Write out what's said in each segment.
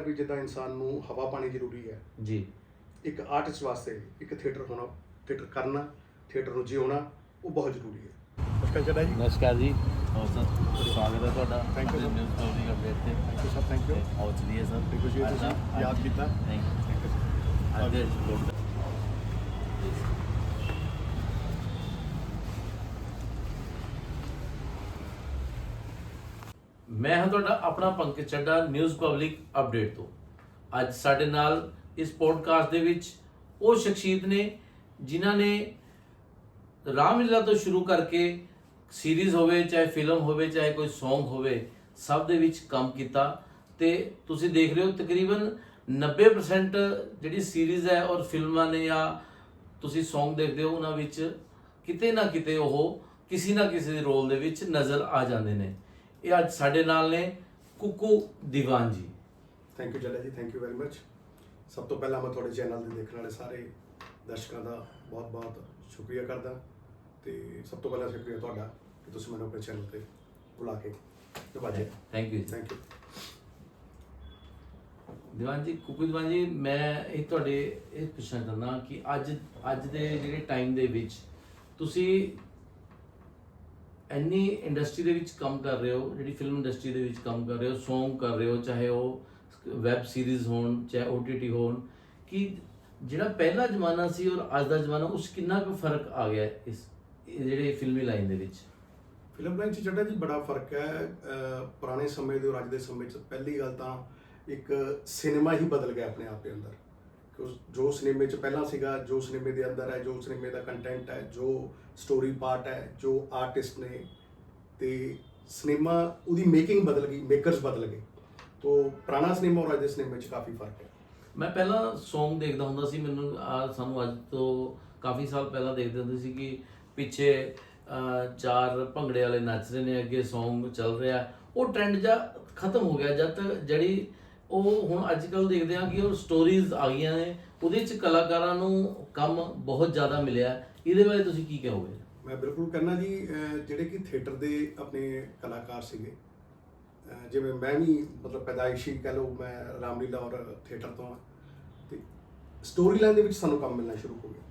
ਵੀ ਜਿੱਦਾਂ ਇਨਸਾਨ ਨੂੰ ਹਵਾ ਪਾਣੀ ਜ਼ਰੂਰੀ ਹੈ। ਜੀ। ਇੱਕ ਆਰਟਿਸਟ ਵਾਸਤੇ ਇੱਕ ਥੀਏਟਰ ਹੋਣਾ ਥੀਏਟਰ ਕਰਨਾ ਥੀਏਟਰ ਨੂੰ ਜਿਉਣਾ ਉਹ ਬਹੁਤ ਜ਼ਰੂਰੀ ਹੈ। ਨਮਸਕਾਰ ਜੜਾ ਜੀ। ਨਮਸਕਾਰ ਜੀ। ਹੋਰ ਸਰ ਸਵਾਗਤ ਹੈ ਤੁਹਾਡਾ। You, sir. News public update ਤੇ। Thank you sir thank you ਆਓ ਚਲੀਏ ਸਰ ਤੁਸੀਂ ਯਾਦ ਕੀਤਾ। ਥੈਂਕ ਯੂ ਅੱਜ ਦੇ ਰਿਪੋਰਟ ਦਾ ਮੈਂ ਹਾਂ ਤੁਹਾਡਾ ਆਪਣਾ Pankaj Chadda news public update ਤੋਂ। ਅੱਜ ਸਾਡੇ ਨਾਲ ਇਸ ਪੋਡਕਾਸਟ ਦੇ ਵਿੱਚ ਉਹ ਸ਼ਖਸੀਅਤ ਨੇ, ਜਿਨ੍ਹਾਂ ਨੇ ਰਾਮਲੀਲਾ ਤੋਂ ਸ਼ੁਰੂ ਕਰਕੇ ਸੀਰੀਜ਼ ਹੋਵੇ, ਚਾਹੇ ਫਿਲਮ ਹੋਵੇ, ਚਾਹੇ ਕੋਈ Song ਹੋਵੇ, ਸਭ ਦੇ ਵਿੱਚ ਕੰਮ ਕੀਤਾ। ਤੇ ਤੁਸੀਂ ਦੇਖ ਰਹੇ ਹੋ ਤਕਰੀਬਨ 90% ਜਿਹੜੀ ਸੀਰੀਜ਼ ਹੈ ਔਰ ਫਿਲਮਾਂ ਨੇ ਜਾਂ ਤੁਸੀਂ Song ਦੇਖਦੇ ਹੋ, ਉਹਨਾਂ ਵਿੱਚ ਕਿਤੇ ਨਾ ਕਿਤੇ ਉਹ ਕਿਸੇ ਨਾ ਕਿਸੇ ਦੇ ਰੋਲ ਦੇ ਵਿੱਚ ਨਜ਼ਰ ਆ ਜਾਂਦੇ ਨੇ। ਇਹ ਅੱਜ ਸਾਡੇ ਨਾਲ ਨੇ ਕੁੱਕੂ ਦੀਵਾਨ ਜੀ। ਥੈਂਕ ਯੂ ਜੜਾ ਜੀ ਥੈਂਕ ਯੂ ਵੈਰੀ ਮਚ ਸਭ ਤੋਂ ਪਹਿਲਾਂ ਮੈਂ ਤੁਹਾਡੇ ਚੈਨਲ ਦੇ ਦੇਖਣ ਵਾਲੇ ਸਾਰੇ ਦਰਸ਼ਕਾਂ ਦਾ ਬਹੁਤ-ਬਹੁਤ ਸ਼ੁਕਰੀਆ ਕਰਦਾ। ਤੇ ਸਭ ਤੋਂ ਪਹਿਲਾਂ ਸ਼ੁਕਰੀਆ ਤੁਹਾਡਾ ਕਿ ਤੁਸੀਂ ਮੈਨੂੰ ਆਪਣੇ ਚੈਨਲ ਤੇ ਬੁਲਾ ਕੇ ਨਵਾਜਿਆ thank you thank you Diwan ji Kuku ਦੀਵਾਨ ਜੀ ਮੈਂ ਇਹ ਤੁਹਾਡੇ ਇਹ ਪੁੱਛਣਾ ਚਾਹੁੰਦਾ ਕਿ ਅੱਜ ਅੱਜ ਦੇ ਜਿਹੜੇ ਟਾਈਮ ਦੇ ਵਿੱਚ ਤੁਸੀਂ ਇੰਨੀ ਇੰਡਸਟਰੀ ਦੇ ਵਿੱਚ ਕੰਮ ਕਰ ਰਹੇ ਹੋ, ਜਿਹੜੀ ਫਿਲਮ ਇੰਡਸਟਰੀ ਦੇ ਵਿੱਚ ਕੰਮ ਕਰ ਰਹੇ ਹੋ, Song ਕਰ ਰਹੇ ਹੋ, ਚਾਹੇ ਉਹ ਵੈਬ ਸੀਰੀਜ਼ ਹੋਣ, ਚਾਹੇ OTT ਹੋਣ, ਕਿ ਜਿਹੜਾ ਪਹਿਲਾ ਜ਼ਮਾਨਾ ਸੀ ਔਰ ਅੱਜ ਦਾ ਜ਼ਮਾਨਾ, ਉਸ 'ਚ ਕਿੰਨਾ ਕੁ ਫ਼ਰਕ ਆ ਗਿਆ ਇਸ ਜਿਹੜੇ ਫਿਲਮੀ ਲਾਈਨ ਦੇ ਵਿੱਚ? ਫਿਲਮ ਲਾਈਨ 'ਚ ਜਿਹੜਾ ਜੀ ਬੜਾ ਫ਼ਰਕ ਹੈ। ਪੁਰਾਣੇ ਸਮੇਂ ਦੇ ਔਰ ਅੱਜ ਦੇ ਸਮੇਂ 'ਚ ਪਹਿਲੀ ਗੱਲ ਤਾਂ ਇੱਕ ਸਿਨੇਮਾ ਹੀ ਬਦਲ ਗਿਆ ਆਪਣੇ ਆਪ ਦੇ ਅੰਦਰ। ਜੋ ਸਿਨੇਮੇ 'ਚ ਪਹਿਲਾਂ ਸੀਗਾ, ਜੋ ਸਿਨੇਮੇ ਦੇ ਅੰਦਰ ਹੈ, ਜੋ ਸਿਨੇਮੇ ਦਾ ਕੰਟੈਂਟ ਹੈ, ਜੋ ਸਟੋਰੀ ਪਾਰਟ ਹੈ, ਜੋ ਆਰਟਿਸਟ ਨੇ, ਤੇ ਸਿਨੇਮਾ ਉਹਦੀ ਮੇਕਿੰਗ ਬਦਲ ਗਈ ਮੇਕਰਸ ਬਦਲ ਗਏ। ਤੋਂ ਪੁਰਾਣਾ ਸਿਨੇਮਾ ਔਰ ਅੱਜ ਦੇ ਸਿਨੇਮੇ 'ਚ ਕਾਫੀ ਫ਼ਰਕ ਹੈ। ਮੈਂ ਪਹਿਲਾਂ Song ਦੇਖਦਾ ਹੁੰਦਾ ਸੀ, ਮੈਨੂੰ ਸਾਨੂੰ ਅੱਜ ਤੋਂ ਕਾਫੀ ਸਾਲ ਪਹਿਲਾਂ ਦੇਖਦੇ ਹੁੰਦੇ ਸੀ ਕਿ ਪਿੱਛੇ ਚਾਰ ਭੰਗੜੇ ਵਾਲੇ ਨੱਚ ਰਹੇ ਨੇ, ਅੱਗੇ Song ਚੱਲ ਰਿਹਾ। ਉਹ ਟ੍ਰੈਂਡ ਜਾਂ ਖਤਮ ਹੋ ਗਿਆ, ਜਦ ਜਿਹੜੀ ਉਹ ਹੁਣ ਅੱਜ ਕੱਲ ਦੇਖਦੇ ਆ ਕਿ ਉਹ ਸਟੋਰੀਜ਼ ਆ ਗਈਆਂ ਨੇ, ਉਹਦੇ ਚ ਕਲਾਕਾਰਾਂ ਨੂੰ ਕੰਮ ਬਹੁਤ ਜ਼ਿਆਦਾ ਮਿਲਿਆ। ਇਹਦੇ ਬਾਰੇ ਤੁਸੀਂ ਕੀ ਕਹੋਗੇ? ਮੈਂ ਬਿਲਕੁਲ ਕਹਿੰਦਾ ਜੀ ਜਿਹੜੇ ਕਿ ਥੀਏਟਰ ਦੇ ਆਪਣੇ ਕਲਾਕਾਰ ਸੀਗੇ ਜਿਵੇਂ ਮੈਂ ਵੀ ਮਤਲਬ ਪੈਦਾਇਸ਼ੀ ਕਹ ਲਓ, ਮੈਂ ਰਾਮਲੀਲਾ ਔਰ ਥੀਏਟਰ ਤੋਂ ਹਾਂ, ਤੇ ਸਟੋਰੀ ਲਾਈਨ ਦੇ ਵਿੱਚ ਸਾਨੂੰ ਕੰਮ ਮਿਲਣਾ ਸ਼ੁਰੂ ਹੋ ਗਿਆ।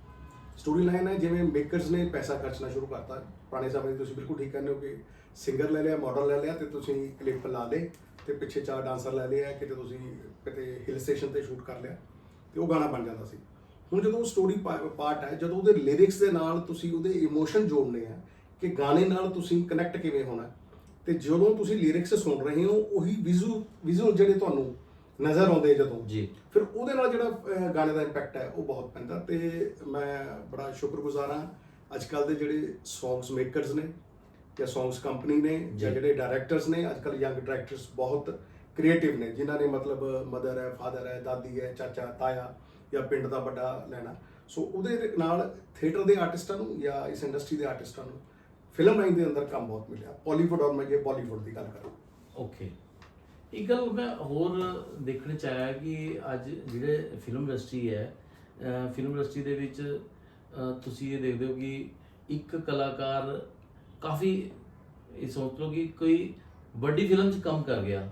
ਸਟੋਰੀ ਲਾਈਨ ਹੈ, ਜਿਵੇਂ ਮੇਕਰਸ ਨੇ ਪੈਸਾ ਖਰਚਣਾ ਸ਼ੁਰੂ ਕਰਤਾ। ਪੁਰਾਣੇ ਸਮੇਂ 'ਚ ਤੁਸੀਂ ਬਿਲਕੁਲ ਠੀਕ ਕਹਿੰਦੇ ਹੋ ਕਿ ਸਿੰਗਰ ਲੈ ਲਿਆ ਮਾਡਲ ਲੈ ਲਿਆ ਤੇ ਤੁਸੀਂ ਕਲਿੱਪ ਲਾ ਲੇ ਤੇ ਪਿੱਛੇ ਚਾਰ ਡਾਂਸਰ ਲੈ ਲਿਆ ਕਿਤੇ ਤੁਸੀਂ ਕਿਤੇ ਹਿਲ ਸਟੇਸ਼ਨ ਤੇ ਸ਼ੂਟ ਕਰ ਲਿਆ ਤੇ ਉਹ ਗਾਣਾ ਬਣ ਜਾਂਦਾ ਸੀ। ਹੁਣ ਜਦੋਂ ਸਟੋਰੀ ਪਾਰਟ ਹੈ, ਜਦੋਂ ਉਹਦੇ ਲਿਰਿਕਸ ਦੇ ਨਾਲ ਤੁਸੀਂ ਉਹਦੇ ਇਮੋਸ਼ਨ ਜੋੜਨੇ ਆ ਕਿ ਗਾਣੇ ਨਾਲ ਤੁਸੀਂ ਕਨੈਕਟ ਕਿਵੇਂ ਹੋਣਾ, ਤੇ ਜਦੋਂ ਤੁਸੀਂ ਲਿਰਿਕਸ ਸੁਣ ਰਹੇ ਹੋ, ਉਹੀ ਵਿਜ਼ੂ ਵਿਜ਼ੂਅਲ ਜਿਹੜੇ ਤੁਹਾਨੂੰ ਨਜ਼ਰ ਆਉਂਦੇ ਜਦੋਂ। ਜੀ। ਫਿਰ ਉਹਦੇ ਨਾਲ ਜਿਹੜਾ ਗਾਣੇ ਦਾ ਇੰਪੈਕਟ ਹੈ ਉਹ ਬਹੁਤ ਪੈਂਦਾ। ਤੇ ਮੈਂ ਬੜਾ ਸ਼ੁਕਰਗੁਜ਼ਾਰ ਹਾਂ ਅੱਜ ਕੱਲ ਦੇ ਜਿਹੜੇ ਸੌਂਗਸ ਮੇਕਰਸ ਨੇ ਜਾਂ ਸੌਂਗਸ ਕੰਪਨੀ ਨੇ ਜਾਂ ਜੀ। ਜਿਹੜੇ ਡਾਇਰੈਕਟਰਸ ਨੇ ਅੱਜ ਕੱਲ ਯੰਗ ਡਾਇਰੈਕਟਰਸ ਬਹੁਤ ਕ੍ਰੀਏਟਿਵ ਨੇ ਜਿਨ੍ਹਾਂ ਨੇ ਮਤਲਬ ਮਦਰ ਹੈ ਫਾਦਰ ਹੈ ਦਾਦੀ ਹੈ ਚਾਚਾ ਤਾਇਆ ਜਾਂ ਪਿੰਡ ਦਾ ਵੱਡਾ ਲੈਣਾ ਸੋ ਉਹਦੇ ਨਾਲ ਥੀਏਟਰ ਦੇ ਆਰਟਿਸਟਾਂ ਨੂੰ ਜਾਂ ਇਸ ਇੰਡਸਟਰੀ ਦੇ ਆਰਟਿਸਟਾਂ ਨੂੰ ਫਿਲਮ ਲਾਈਨ ਦੇ ਅੰਦਰ ਕੰਮ ਬਹੁਤ ਮਿਲਿਆ। ਬਾਲੀਵੁੱਡ ਔਰ ਮੈਂ ਜੇ ਬਾਲੀਵੁੱਡ ਦੀ ਗੱਲ ਕਰਾਂ। ਓਕੇ ਇੱਕ ਗੱਲ ਮੈਂ ਹੋਰ ਦੇਖਣ ਚ ਆਇਆ ਕਿ ਅੱਜ ਜਿਹੜੇ ਫਿਲਮ ਇੰਡਸਟਰੀ ਹੈ ਫਿਲਮ ਇੰਡਸਟਰੀ ਦੇ ਵਿੱਚ ਤੁਸੀਂ ਇਹ ਦੇਖਦੇ ਹੋ ਕਿ ਇੱਕ ਕਲਾਕਾਰ ਕਾਫੀ ਇਹ ਸੋਚ ਲਓ ਕਿ ਕੋਈ ਵੱਡੀ ਫਿਲਮ 'ਚ ਕੰਮ ਕਰ ਗਿਆ।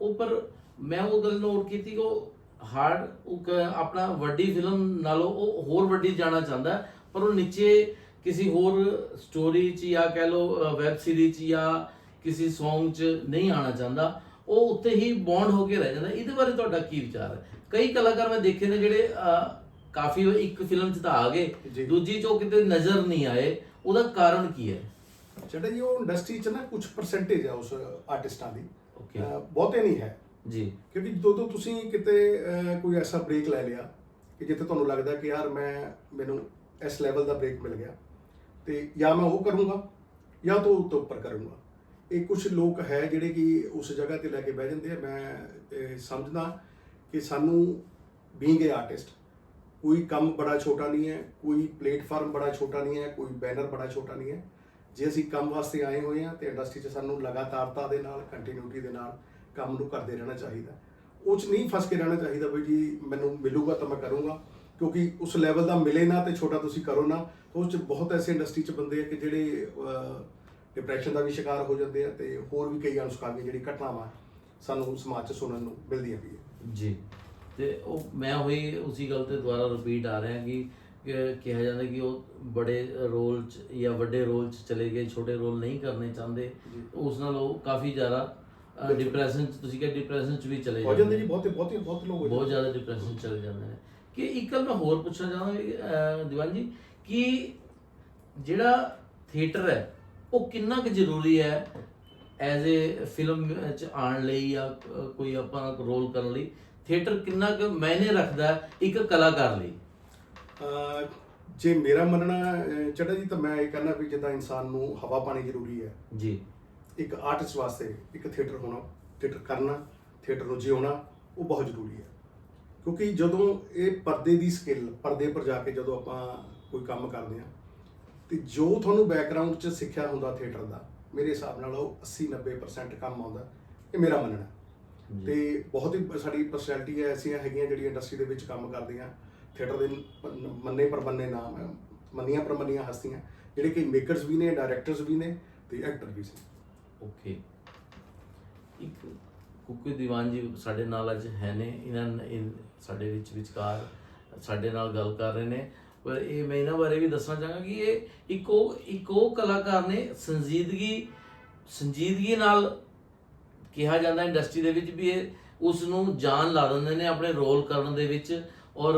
ਉਹ ਪਰ ਮੈਂ ਉਹ ਗੱਲ ਨੋਟ ਕੀਤੀ ਕਿ ਉਹ ਹਾਰਡ ਉਹ ਕ- ਆਪਣਾ ਵੱਡੀ ਫਿਲਮ ਨਾਲੋਂ ਉਹ ਹੋਰ ਵੱਡੀ ਜਾਣਾ ਚਾਹੁੰਦਾ ਪਰ ਉਹ ਨੀਚੇ ਕਿਸੇ ਹੋਰ ਸਟੋਰੀ 'ਚ ਜਾਂ ਕਹਿ ਲਓ ਵੈਬ ਸੀਰੀਜ਼ 'ਚ ਜਾਂ ਕਿਸੇ Song 'ਚ ਨਹੀਂ ਆਣਾ ਚਾਹੁੰਦਾ। ਉਹ ਉੱਤੇ ਹੀ ਬੌਂਡ ਹੋ ਕੇ ਰਹਿ ਜਾਂਦਾ। ਇਹਦੇ ਬਾਰੇ ਤੁਹਾਡਾ ਕੀ ਵਿਚਾਰ ਹੈ? ਕਈ ਕਲਾਕਾਰ ਮੈਂ ਦੇਖੇ ਨੇ ਜਿਹੜੇ ਕਾਫੀ ਇੱਕ ਫਿਲਮ 'ਚ ਤਾਂ ਆ ਗਏ। ਦੂਜੀ 'ਚ ਉਹ ਕਿਤੇ ਨਜ਼ਰ ਨਹੀਂ ਆਏ। ਉਹਦਾ ਕਾਰਨ ਕੀ ਹੈ? ਜਿਹੜਾ ਜੀ ਉਹ ਇੰਡਸਟਰੀ 'ਚ ਨਾ ਕੁਝ ਪਰਸੈਂਟੇਜ ਹੈ ਉਸ ਆਰਟਿਸਟਾਂ ਦੀ। ਓਕੇ ਬਹੁਤੇ ਨਹੀਂ ਹੈ। ਜੀ। ਕਿਉਂਕਿ ਜਦੋਂ ਤੁਸੀਂ ਕਿਤੇ ਕੋਈ ਐਸਾ ਬ੍ਰੇਕ ਲੈ ਲਿਆ ਕਿ ਜਿੱਥੇ ਤੁਹਾਨੂੰ ਲੱਗਦਾ ਕਿ ਯਾਰ ਮੈਂ ਮੈਨੂੰ ਇਸ ਲੈਵਲ ਦਾ ਬ੍ਰੇਕ ਮਿਲ ਗਿਆ ਤੇ ਜਾਂ ਮੈਂ ਉਹ ਕਰੂੰਗਾ ਜਾਂ ਤੋਂ ਉੱਪਰ ਕਰੂੰਗਾ। ਇਹ ਕੁਝ ਲੋਕ ਹੈ ਜਿਹੜੇ ਕਿ ਉਸ ਜਗ੍ਹਾ ਤੇ ਲੈ ਕੇ ਬਹਿ ਜਾਂਦੇ ਆ। ਮੈਂ ਸਮਝਦਾ ਕਿ ਸਾਨੂੰ ਬੀਇੰਗ ਏ ਆਰਟਿਸਟ ਕੋਈ ਕੰਮ ਬੜਾ ਛੋਟਾ ਨਹੀਂ ਹੈ, ਕੋਈ ਪਲੇਟਫਾਰਮ ਬੜਾ ਛੋਟਾ ਨਹੀਂ ਹੈ, ਕੋਈ ਬੈਨਰ ਬੜਾ ਛੋਟਾ ਨਹੀਂ ਹੈ। ਜੇ ਅਸੀਂ ਕੰਮ ਵਾਸਤੇ ਆਏ ਹੋਏ ਹਾਂ ਤੇ ਇੰਡਸਟਰੀ 'ਚ ਸਾਨੂੰ ਲਗਾਤਾਰਤਾ ਦੇ ਨਾਲ ਕੰਟੀਨਿਊਟੀ ਦੇ ਨਾਲ ਕੰਮ ਨੂੰ ਕਰਦੇ ਰਹਿਣਾ ਚਾਹੀਦਾ। ਉਹ 'ਚ ਨਹੀਂ ਫਸ ਕੇ ਰਹਿਣਾ ਚਾਹੀਦਾ ਬਈ ਜੀ ਮੈਨੂੰ ਮਿਲੂਗਾ ਤਾਂ ਮੈਂ ਕਰੂੰਗਾ, ਕਿਉਂਕਿ ਉਸ ਲੈਵਲ ਦਾ ਮਿਲੇ ਨਾ ਤੇ ਛੋਟਾ ਤੁਸੀਂ ਕਰੋ ਨਾ ਉਸ 'ਚ ਬਹੁਤ ਐਸੇ ਇੰਡਸਟਰੀ 'ਚ ਬੰਦੇ ਆ ਕਿ ਜਿਹੜੇ ਡਿਪਰੈਸ਼ਨ ਦਾ ਵੀ ਸ਼ਿਕਾਰ ਹੋ ਜਾਂਦੇ ਆ ਤੇ ਹੋਰ ਵੀ ਕਈ ਅਨੁਸਕਾਵੀ ਜਿਹੜੀ ਘਟਨਾਵਾਂ ਸਾਨੂੰ ਸਮਾਜ 'ਚ ਸੁਣਨ ਨੂੰ ਮਿਲਦੀਆਂ ਵੀ ਹੈ ਜੀ ਤੇ ਉਹ ਮੈਂ ਹੋਈ ਉਸੇ ਗੱਲ ਤੇ ਦੁਬਾਰਾ ਰਿਪੀਟ ਆ ਰਿਹਾ ਕਿ ਕਿਹਾ ਜਾਂਦਾ ਕਿ ਉਹ ਬੜੇ ਰੋਲ ਚ ਜਾਂ ਵੱਡੇ ਰੋਲ ਚ ਚਲੇ ਗਏ ਛੋਟੇ ਰੋਲ ਨਹੀਂ ਕਰਨੇ ਚਾਹੁੰਦੇ ਉਸ ਨਾਲ ਉਹ ਕਾਫੀ ਜ਼ਿਆਦਾ। ਡਿਪਰੈਸ਼ਨ ਚ ਤੁਸੀਂ ਕਿਹਾ ਡਿਪਰੈਸ਼ਨ ਚ ਵੀ ਚਲੇ ਹੋ ਜਾਂਦੇ ਜੀ। ਬਹੁਤ ਬਹੁਤ ਬਹੁਤ ਲੋਕ ਬਹੁਤ। ਜ਼ਿਆਦਾ ਡਿਪਰੈਸ਼ਨ ਚਲੇ ਜਾਂਦੇ ਨੇ ਕਿ ਇੱਕ ਗੱਲ ਮੈਂ ਹੋਰ ਪੁੱਛਣਾ ਚਾਹਾਂਗਾ ਦੀਵਾਨ ਜੀ ਕਿ ਜਿਹੜਾ ਥੀਏਟਰ ਹੈ ਉਹ ਕਿੰਨਾ ਕੁ ਜ਼ਰੂਰੀ ਹੈ ਐਜ਼ ਅ ਫਿਲਮ ਚ ਆਉਣ ਲਈ ਜਾਂ ਕੋਈ ਆਪਾਂ ਰੋਲ ਕਰਨ ਲਈ? ਥੀਏਟਰ ਕਿੰਨਾ ਕੁ ਮਾਇਨੇ ਰੱਖਦਾ ਇੱਕ ਕਲਾਕਾਰ ਲਈ? ਜੇ ਮੇਰਾ ਮੰਨਣਾ ਚੜਾ ਜੀ ਤਾਂ ਮੈਂ ਇਹ ਕਹਿੰਦਾ ਵੀ ਜਿੱਦਾਂ ਇਨਸਾਨ ਨੂੰ ਹਵਾ ਪਾਣੀ ਜ਼ਰੂਰੀ ਹੈ। ਜੀ। ਇੱਕ ਆਰਟਿਸਟ ਵਾਸਤੇ ਇੱਕ ਥੀਏਟਰ ਹੋਣਾ ਥੀਏਟਰ ਕਰਨਾ ਥੀਏਟਰ ਨੂੰ ਜਿਉਣਾ ਉਹ ਬਹੁਤ ਜ਼ਰੂਰੀ ਹੈ। ਕਿਉਂਕਿ ਜਦੋਂ ਇਹ ਪਰਦੇ ਦੀ ਸਕਿੱਲ ਪਰਦੇ ਪਰ ਜਾ ਕੇ ਜਦੋਂ ਆਪਾਂ ਕੋਈ ਕੰਮ ਕਰਦੇ ਹਾਂ ਤੇ ਜੋ ਤੁਹਾਨੂੰ ਬੈਕਗ੍ਰਾਉਂਡ 'ਚ ਸਿੱਖਿਆ ਹੁੰਦਾ ਥੀਏਟਰ ਦਾ ਮੇਰੇ ਹਿਸਾਬ ਨਾਲ ਉਹ 80 90% ਕੰਮ ਆਉਂਦਾ ਇਹ ਮੇਰਾ ਮੰਨਣਾ। ਤੇ ਬਹੁਤ ਹੀ ਸਾਡੀ ਪਰਸਨੈਲਿਟੀ ਐਸੀਆਂ ਹੈਗੀਆਂ ਜਿਹੜੀਆਂ ਇੰਡਸਟਰੀ ਦੇ ਵਿੱਚ ਕੰਮ ਕਰਦੀਆਂ। ਥੀਏਟਰ ਦੇ ਨ- ਮੰਨੇ ਪਰਮੰਨੇ ਨਾਮ ਹੈ ਮੰਨੀਆਂ ਪਰਮੰਨੀਆਂ ਹਸਤੀਆਂ ਜਿਹੜੇ ਕਿ ਮੇਕਰਸ ਵੀ ਨੇ ਡਾਇਰੈਕਟਰਸ ਵੀ ਨੇ ਤੇ ਐਕਟਰ ਵੀ ਸੀ। ਓਕੇ ਇੱਕ ਕੁੱਕੇ ਦੀਵਾਨ ਜੀ ਸਾਡੇ ਨਾਲ ਅੱਜ ਹੈ ਨੇ ਇਹਨਾਂ ਨੇ ਇਹ ਸਾਡੇ ਵਿੱਚ ਵਿਚਕਾਰ ਸਾਡੇ ਨਾਲ ਗੱਲ ਕਰ ਰਹੇ ਨੇ। ਪਰ ਇਹ ਮੈਂ ਇਹਨਾਂ ਬਾਰੇ ਵੀ ਦੱਸਣਾ ਚਾਹਾਂਗਾ ਕਿ ਇਹ ਇੱਕੋ ਇੱਕੋ ਕਲਾਕਾਰ ਨੇ ਸੰਜੀਦਗੀ ਸੰਜੀਦਗੀ ਨਾਲ ਕਿਹਾ ਜਾਂਦਾ ਇੰਡਸਟਰੀ ਦੇ ਵਿੱਚ ਵੀ ਇਹ ਉਸ ਨੂੰ ਜਾਨ ਲਾ ਦਿੰਦੇ ਨੇ ਆਪਣੇ ਰੋਲ ਕਰਨ ਦੇ ਵਿੱਚ ਔਰ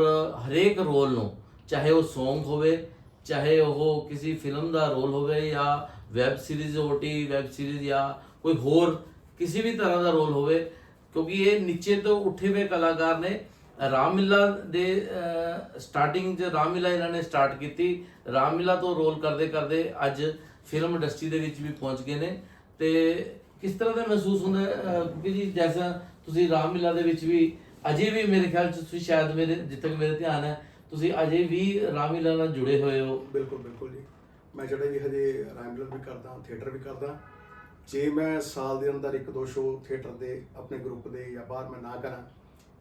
ਹਰੇਕ ਰੋਲ ਨੂੰ, ਚਾਹੇ ਉਹ Song ਹੋਵੇ, ਚਾਹੇ ਉਹ ਕਿਸੇ ਫਿਲਮ ਦਾ ਰੋਲ ਹੋਵੇ ਜਾਂ web series OTT web series ਜਾਂ ਕੋਈ ਹੋਰ ਕਿਸੇ ਵੀ ਤਰ੍ਹਾਂ ਦਾ ਰੋਲ ਹੋਵੇ, ਕਿਉਂਕਿ ਇਹ ਨੀਚੇ ਤੋਂ ਉੱਠੇ ਹੋਏ ਕਲਾਕਾਰ ਨੇ ਰਾਮਲੀਲਾ ਦੇ ਸਟਾਰਟਿੰਗ 'ਚ ਰਾਮਲੀਲਾ ਇਹਨਾਂ ਨੇ ਸਟਾਰਟ ਕੀਤੀ। ਰਾਮਲੀਲਾ ਤੋਂ ਰੋਲ ਕਰਦੇ ਕਰਦੇ ਅੱਜ ਫਿਲਮ ਇੰਡਸਟਰੀ ਦੇ ਵਿੱਚ ਵੀ ਪਹੁੰਚ ਗਏ ਨੇ। ਤੇ ਕਿਸ ਤਰ੍ਹਾਂ ਦਾ ਮਹਿਸੂਸ ਹੁੰਦਾ ਹੈ ਜੀ ਜੈਸਾ ਤੁਸੀਂ ਰਾਮਲੀਲਾ ਦੇ ਵਿੱਚ ਵੀ ਅਜੇ ਵੀ ਮੇਰੇ ਖਿਆਲ 'ਚ ਤੁਸੀਂ ਸ਼ਾਇਦ ਮੇਰੇ, ਜਿੱਥੇ ਤੱਕ ਮੇਰੇ ਧਿਆਨ ਹੈ, ਤੁਸੀਂ ਅਜੇ ਵੀ ਰਾਮਲੀਲਾ ਨਾਲ ਜੁੜੇ ਹੋਏ ਹੋ। ਬਿਲਕੁਲ ਬਿਲਕੁਲ ਜੀ। ਮੈਂ ਜਿਹੜਾ ਵੀ ਹਜੇ ਰਾਮਲਰ ਵੀ ਕਰਦਾ ਥੀਏਟਰ ਵੀ ਕਰਦਾ, ਜੇ ਮੈਂ ਸਾਲ ਦੇ ਅੰਦਰ ਇੱਕ ਦੋ ਸ਼ੋਅ ਥੀਏਟਰ ਦੇ, ਆਪਣੇ ਗਰੁੱਪ ਦੇ ਜਾਂ ਬਾਹਰ ਮੈਂ ਨਾ ਕਰਾਂ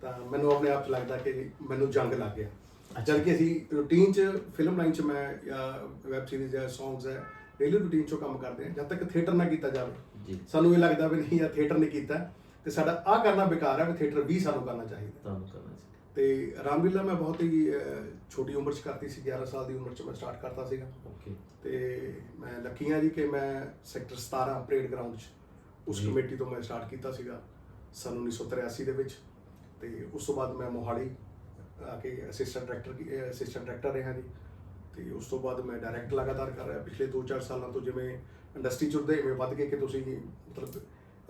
ਤਾਂ ਮੈਨੂੰ ਆਪਣੇ ਆਪ 'ਚ ਲੱਗਦਾ ਕਿ ਮੈਨੂੰ ਜੰਗ ਲੱਗ ਗਿਆ। ਜਦ ਕਿ ਅਸੀਂ ਰੂਟੀਨ 'ਚ ਫਿਲਮ ਲਾਈਨ 'ਚ ਮੈਂ ਜਾਂ ਵੈਬ ਸੀਰੀਜ਼ ਜਾਂ ਸੌਂਗਸ ਹੈ ਡੇਲੀ ਰੂਟੀਨ 'ਚੋਂ ਕੰਮ ਕਰਦੇ ਹਾਂ। ਜਦ ਤੱਕ ਥੀਏਟਰ ਨਾ ਕੀਤਾ ਜਾਵੇ ਜੀ। ਸਾਨੂੰ ਇਹ ਲੱਗਦਾ ਵੀ ਨਹੀਂ ਯਾਰ ਥੀਏਟਰ ਨੇ ਕੀਤਾ। ਤੇ ਸਾਡਾ ਆਹ ਕਰਨਾ ਬੇਕਾਰ ਹੈ ਵੀ ਥੀਏਟਰ ਵੀ ਸਾਨੂੰ ਕਰਨਾ ਚਾਹੀਦਾ। ਤੁਹਾਨੂੰ ਕਰਨਾ ਚਾਹੀਦਾ। ਤੇ ਰਾਮਲੀਲਾ ਮੈਂ ਬਹੁਤ ਹੀ ਛੋਟੀ ਉਮਰ 'ਚ ਕਰਤੀ ਸੀ 11 ਸਾਲ ਦੀ ਉਮਰ 'ਚ ਮੈਂ ਸਟਾਰਟ ਕਰਤਾ ਸੀਗਾ। ਓਕੇ ਤੇ ਮੈਂ ਲੱਕੀ ਹਾਂ ਜੀ ਕਿ ਮੈਂ ਸੈਕਟਰ 17 ਪਰੇਡ ਗਰਾਊਂਡ 'ਚ ਉਸ। ਕਮੇਟੀ ਤੋਂ ਮੈਂ ਸਟਾਰਟ ਕੀਤਾ ਸੀਗਾ ਸਨ 1983 ਦੇ ਵਿੱਚ। ਤੇ ਉਸ ਤੋਂ ਬਾਅਦ ਮੈਂ ਮੋਹਾਲੀ ਆ ਕੇ ਅਸਿਸਟੈਂਟ ਡਾਇਰੈਕਟਰ ਅਸਿਸਟੈਂਟ ਡਾਇਰੈਕਟਰ ਰਿਹਾ ਜੀ। ਤੇ ਉਸ ਤੋਂ ਬਾਅਦ ਮੈਂ ਡਾਇਰੈਕਟ ਲਗਾਤਾਰ ਕਰ ਰਿਹਾ। ਪਿਛਲੇ 2-4 ਸਾਲਾਂ ਤੋਂ ਜਿਵੇਂ ਇੰਡਸਟਰੀ 'ਚ ਇਵੇਂ ਵੱਧ ਗਏ ਕਿ ਤੁਸੀਂ ਮਤਲਬ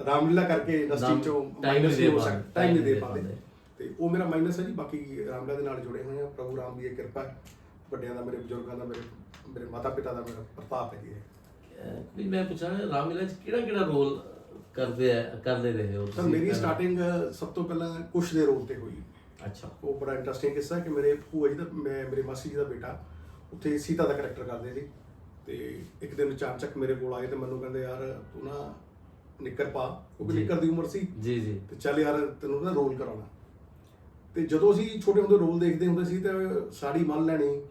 ਰਾਮਲੀਲਾ ਕਰਕੇ ਇੰਡਸਟਰੀ 'ਚੋਂ minus ਨਹੀਂ ਹੋ ਪਾਉਂਦੇ, ਸਕ- time ਨਹੀਂ ਦੇ ਪਾਉਂਦੇ। ਤੇ ਉਹ ਮੇਰਾ ਮਾਈਨਸ ਹੈ ਜੀ। ਬਾਕੀ ਰਾਮਲੀਲਾ ਦੇ ਨਾਲ ਜੁੜੇ ਹੋਏ ਆ ਪ੍ਰਭੂ ਰਾਮ ਦੀ ਇਹ ਕਿਰਪਾ ਹੈ। ਵੱਡਿਆਂ ਦਾ ਮੇਰੇ ਬਜ਼ੁਰਗਾਂ ਦਾ ਮੇਰੇ ਮੇਰੇ ਮਾਤਾ ਪਿਤਾ ਦਾ ਮੇਰਾ ਪ੍ਰਤਾਪ ਹੈ ਜੀ ਵੀ ਮੈਂ ਪੁੱਛਣਾ ਰਾਮਲੀਲਾ 'ਚ ਕਿਹੜਾ ਕਿਹੜਾ ਰੋਲ ਕਰਦੇ ਕਰਦੇ ਰਹੇ ਹੋ ਸਰ ਤੁਸੀਂ? ਮੇਰੀ ਸਟਾਰਟਿੰਗ ਸਭ ਤੋਂ ਪਹਿਲਾਂ ਕੁਸ਼ ਦੇ ਰੋਲ ਤੇ ਹੋਈ। ਅੱਛਾ। ਉਹ ਬੜਾ ਇੰਟਰਸਟਿੰਗ ਕਿੱਸਾ ਕਿ ਮੇਰੇ ਭੂਆ ਜੀ ਦਾ ਮੈਂ ਮੇਰੇ ਮਾਸੀ ਜੀ ਦਾ ਬੇਟਾ ਉੱਥੇ ਸੀਤਾ ਦਾ ਕਰੈਕਟਰ ਕਰਦੇ ਸੀ। ਤੇ ਇੱਕ ਦਿਨ ਚਾਂਚਕ ਮੇਰੇ ਕੋਲ ਆਏ ਤੇ ਮੈਨੂੰ ਕਹਿੰਦੇ ਯਾਰ ਤੂੰ ਨਾ ਨਿੱਕਰ ਪਾ। ਕਿਉਂਕਿ ਜੀ। ਨਿੱਕਰ ਦੀ ਉਮਰ ਸੀ। ਜੀ ਜੀ। ਤੇ ਚੱਲ ਯਾਰ ਤੈਨੂੰ ਨਾ ਰੋਲ ਕਰਾਉਣਾ। ਤੇ ਜਦੋਂ ਅਸੀਂ ਛੋਟੇ ਹੁੰਦੇ ਰੋਲ ਦੇਖਦੇ ਹੁੰਦੇ ਸੀ ਤੇ ਸਾੜੀ ਮੰਨ ਲੈਣੀ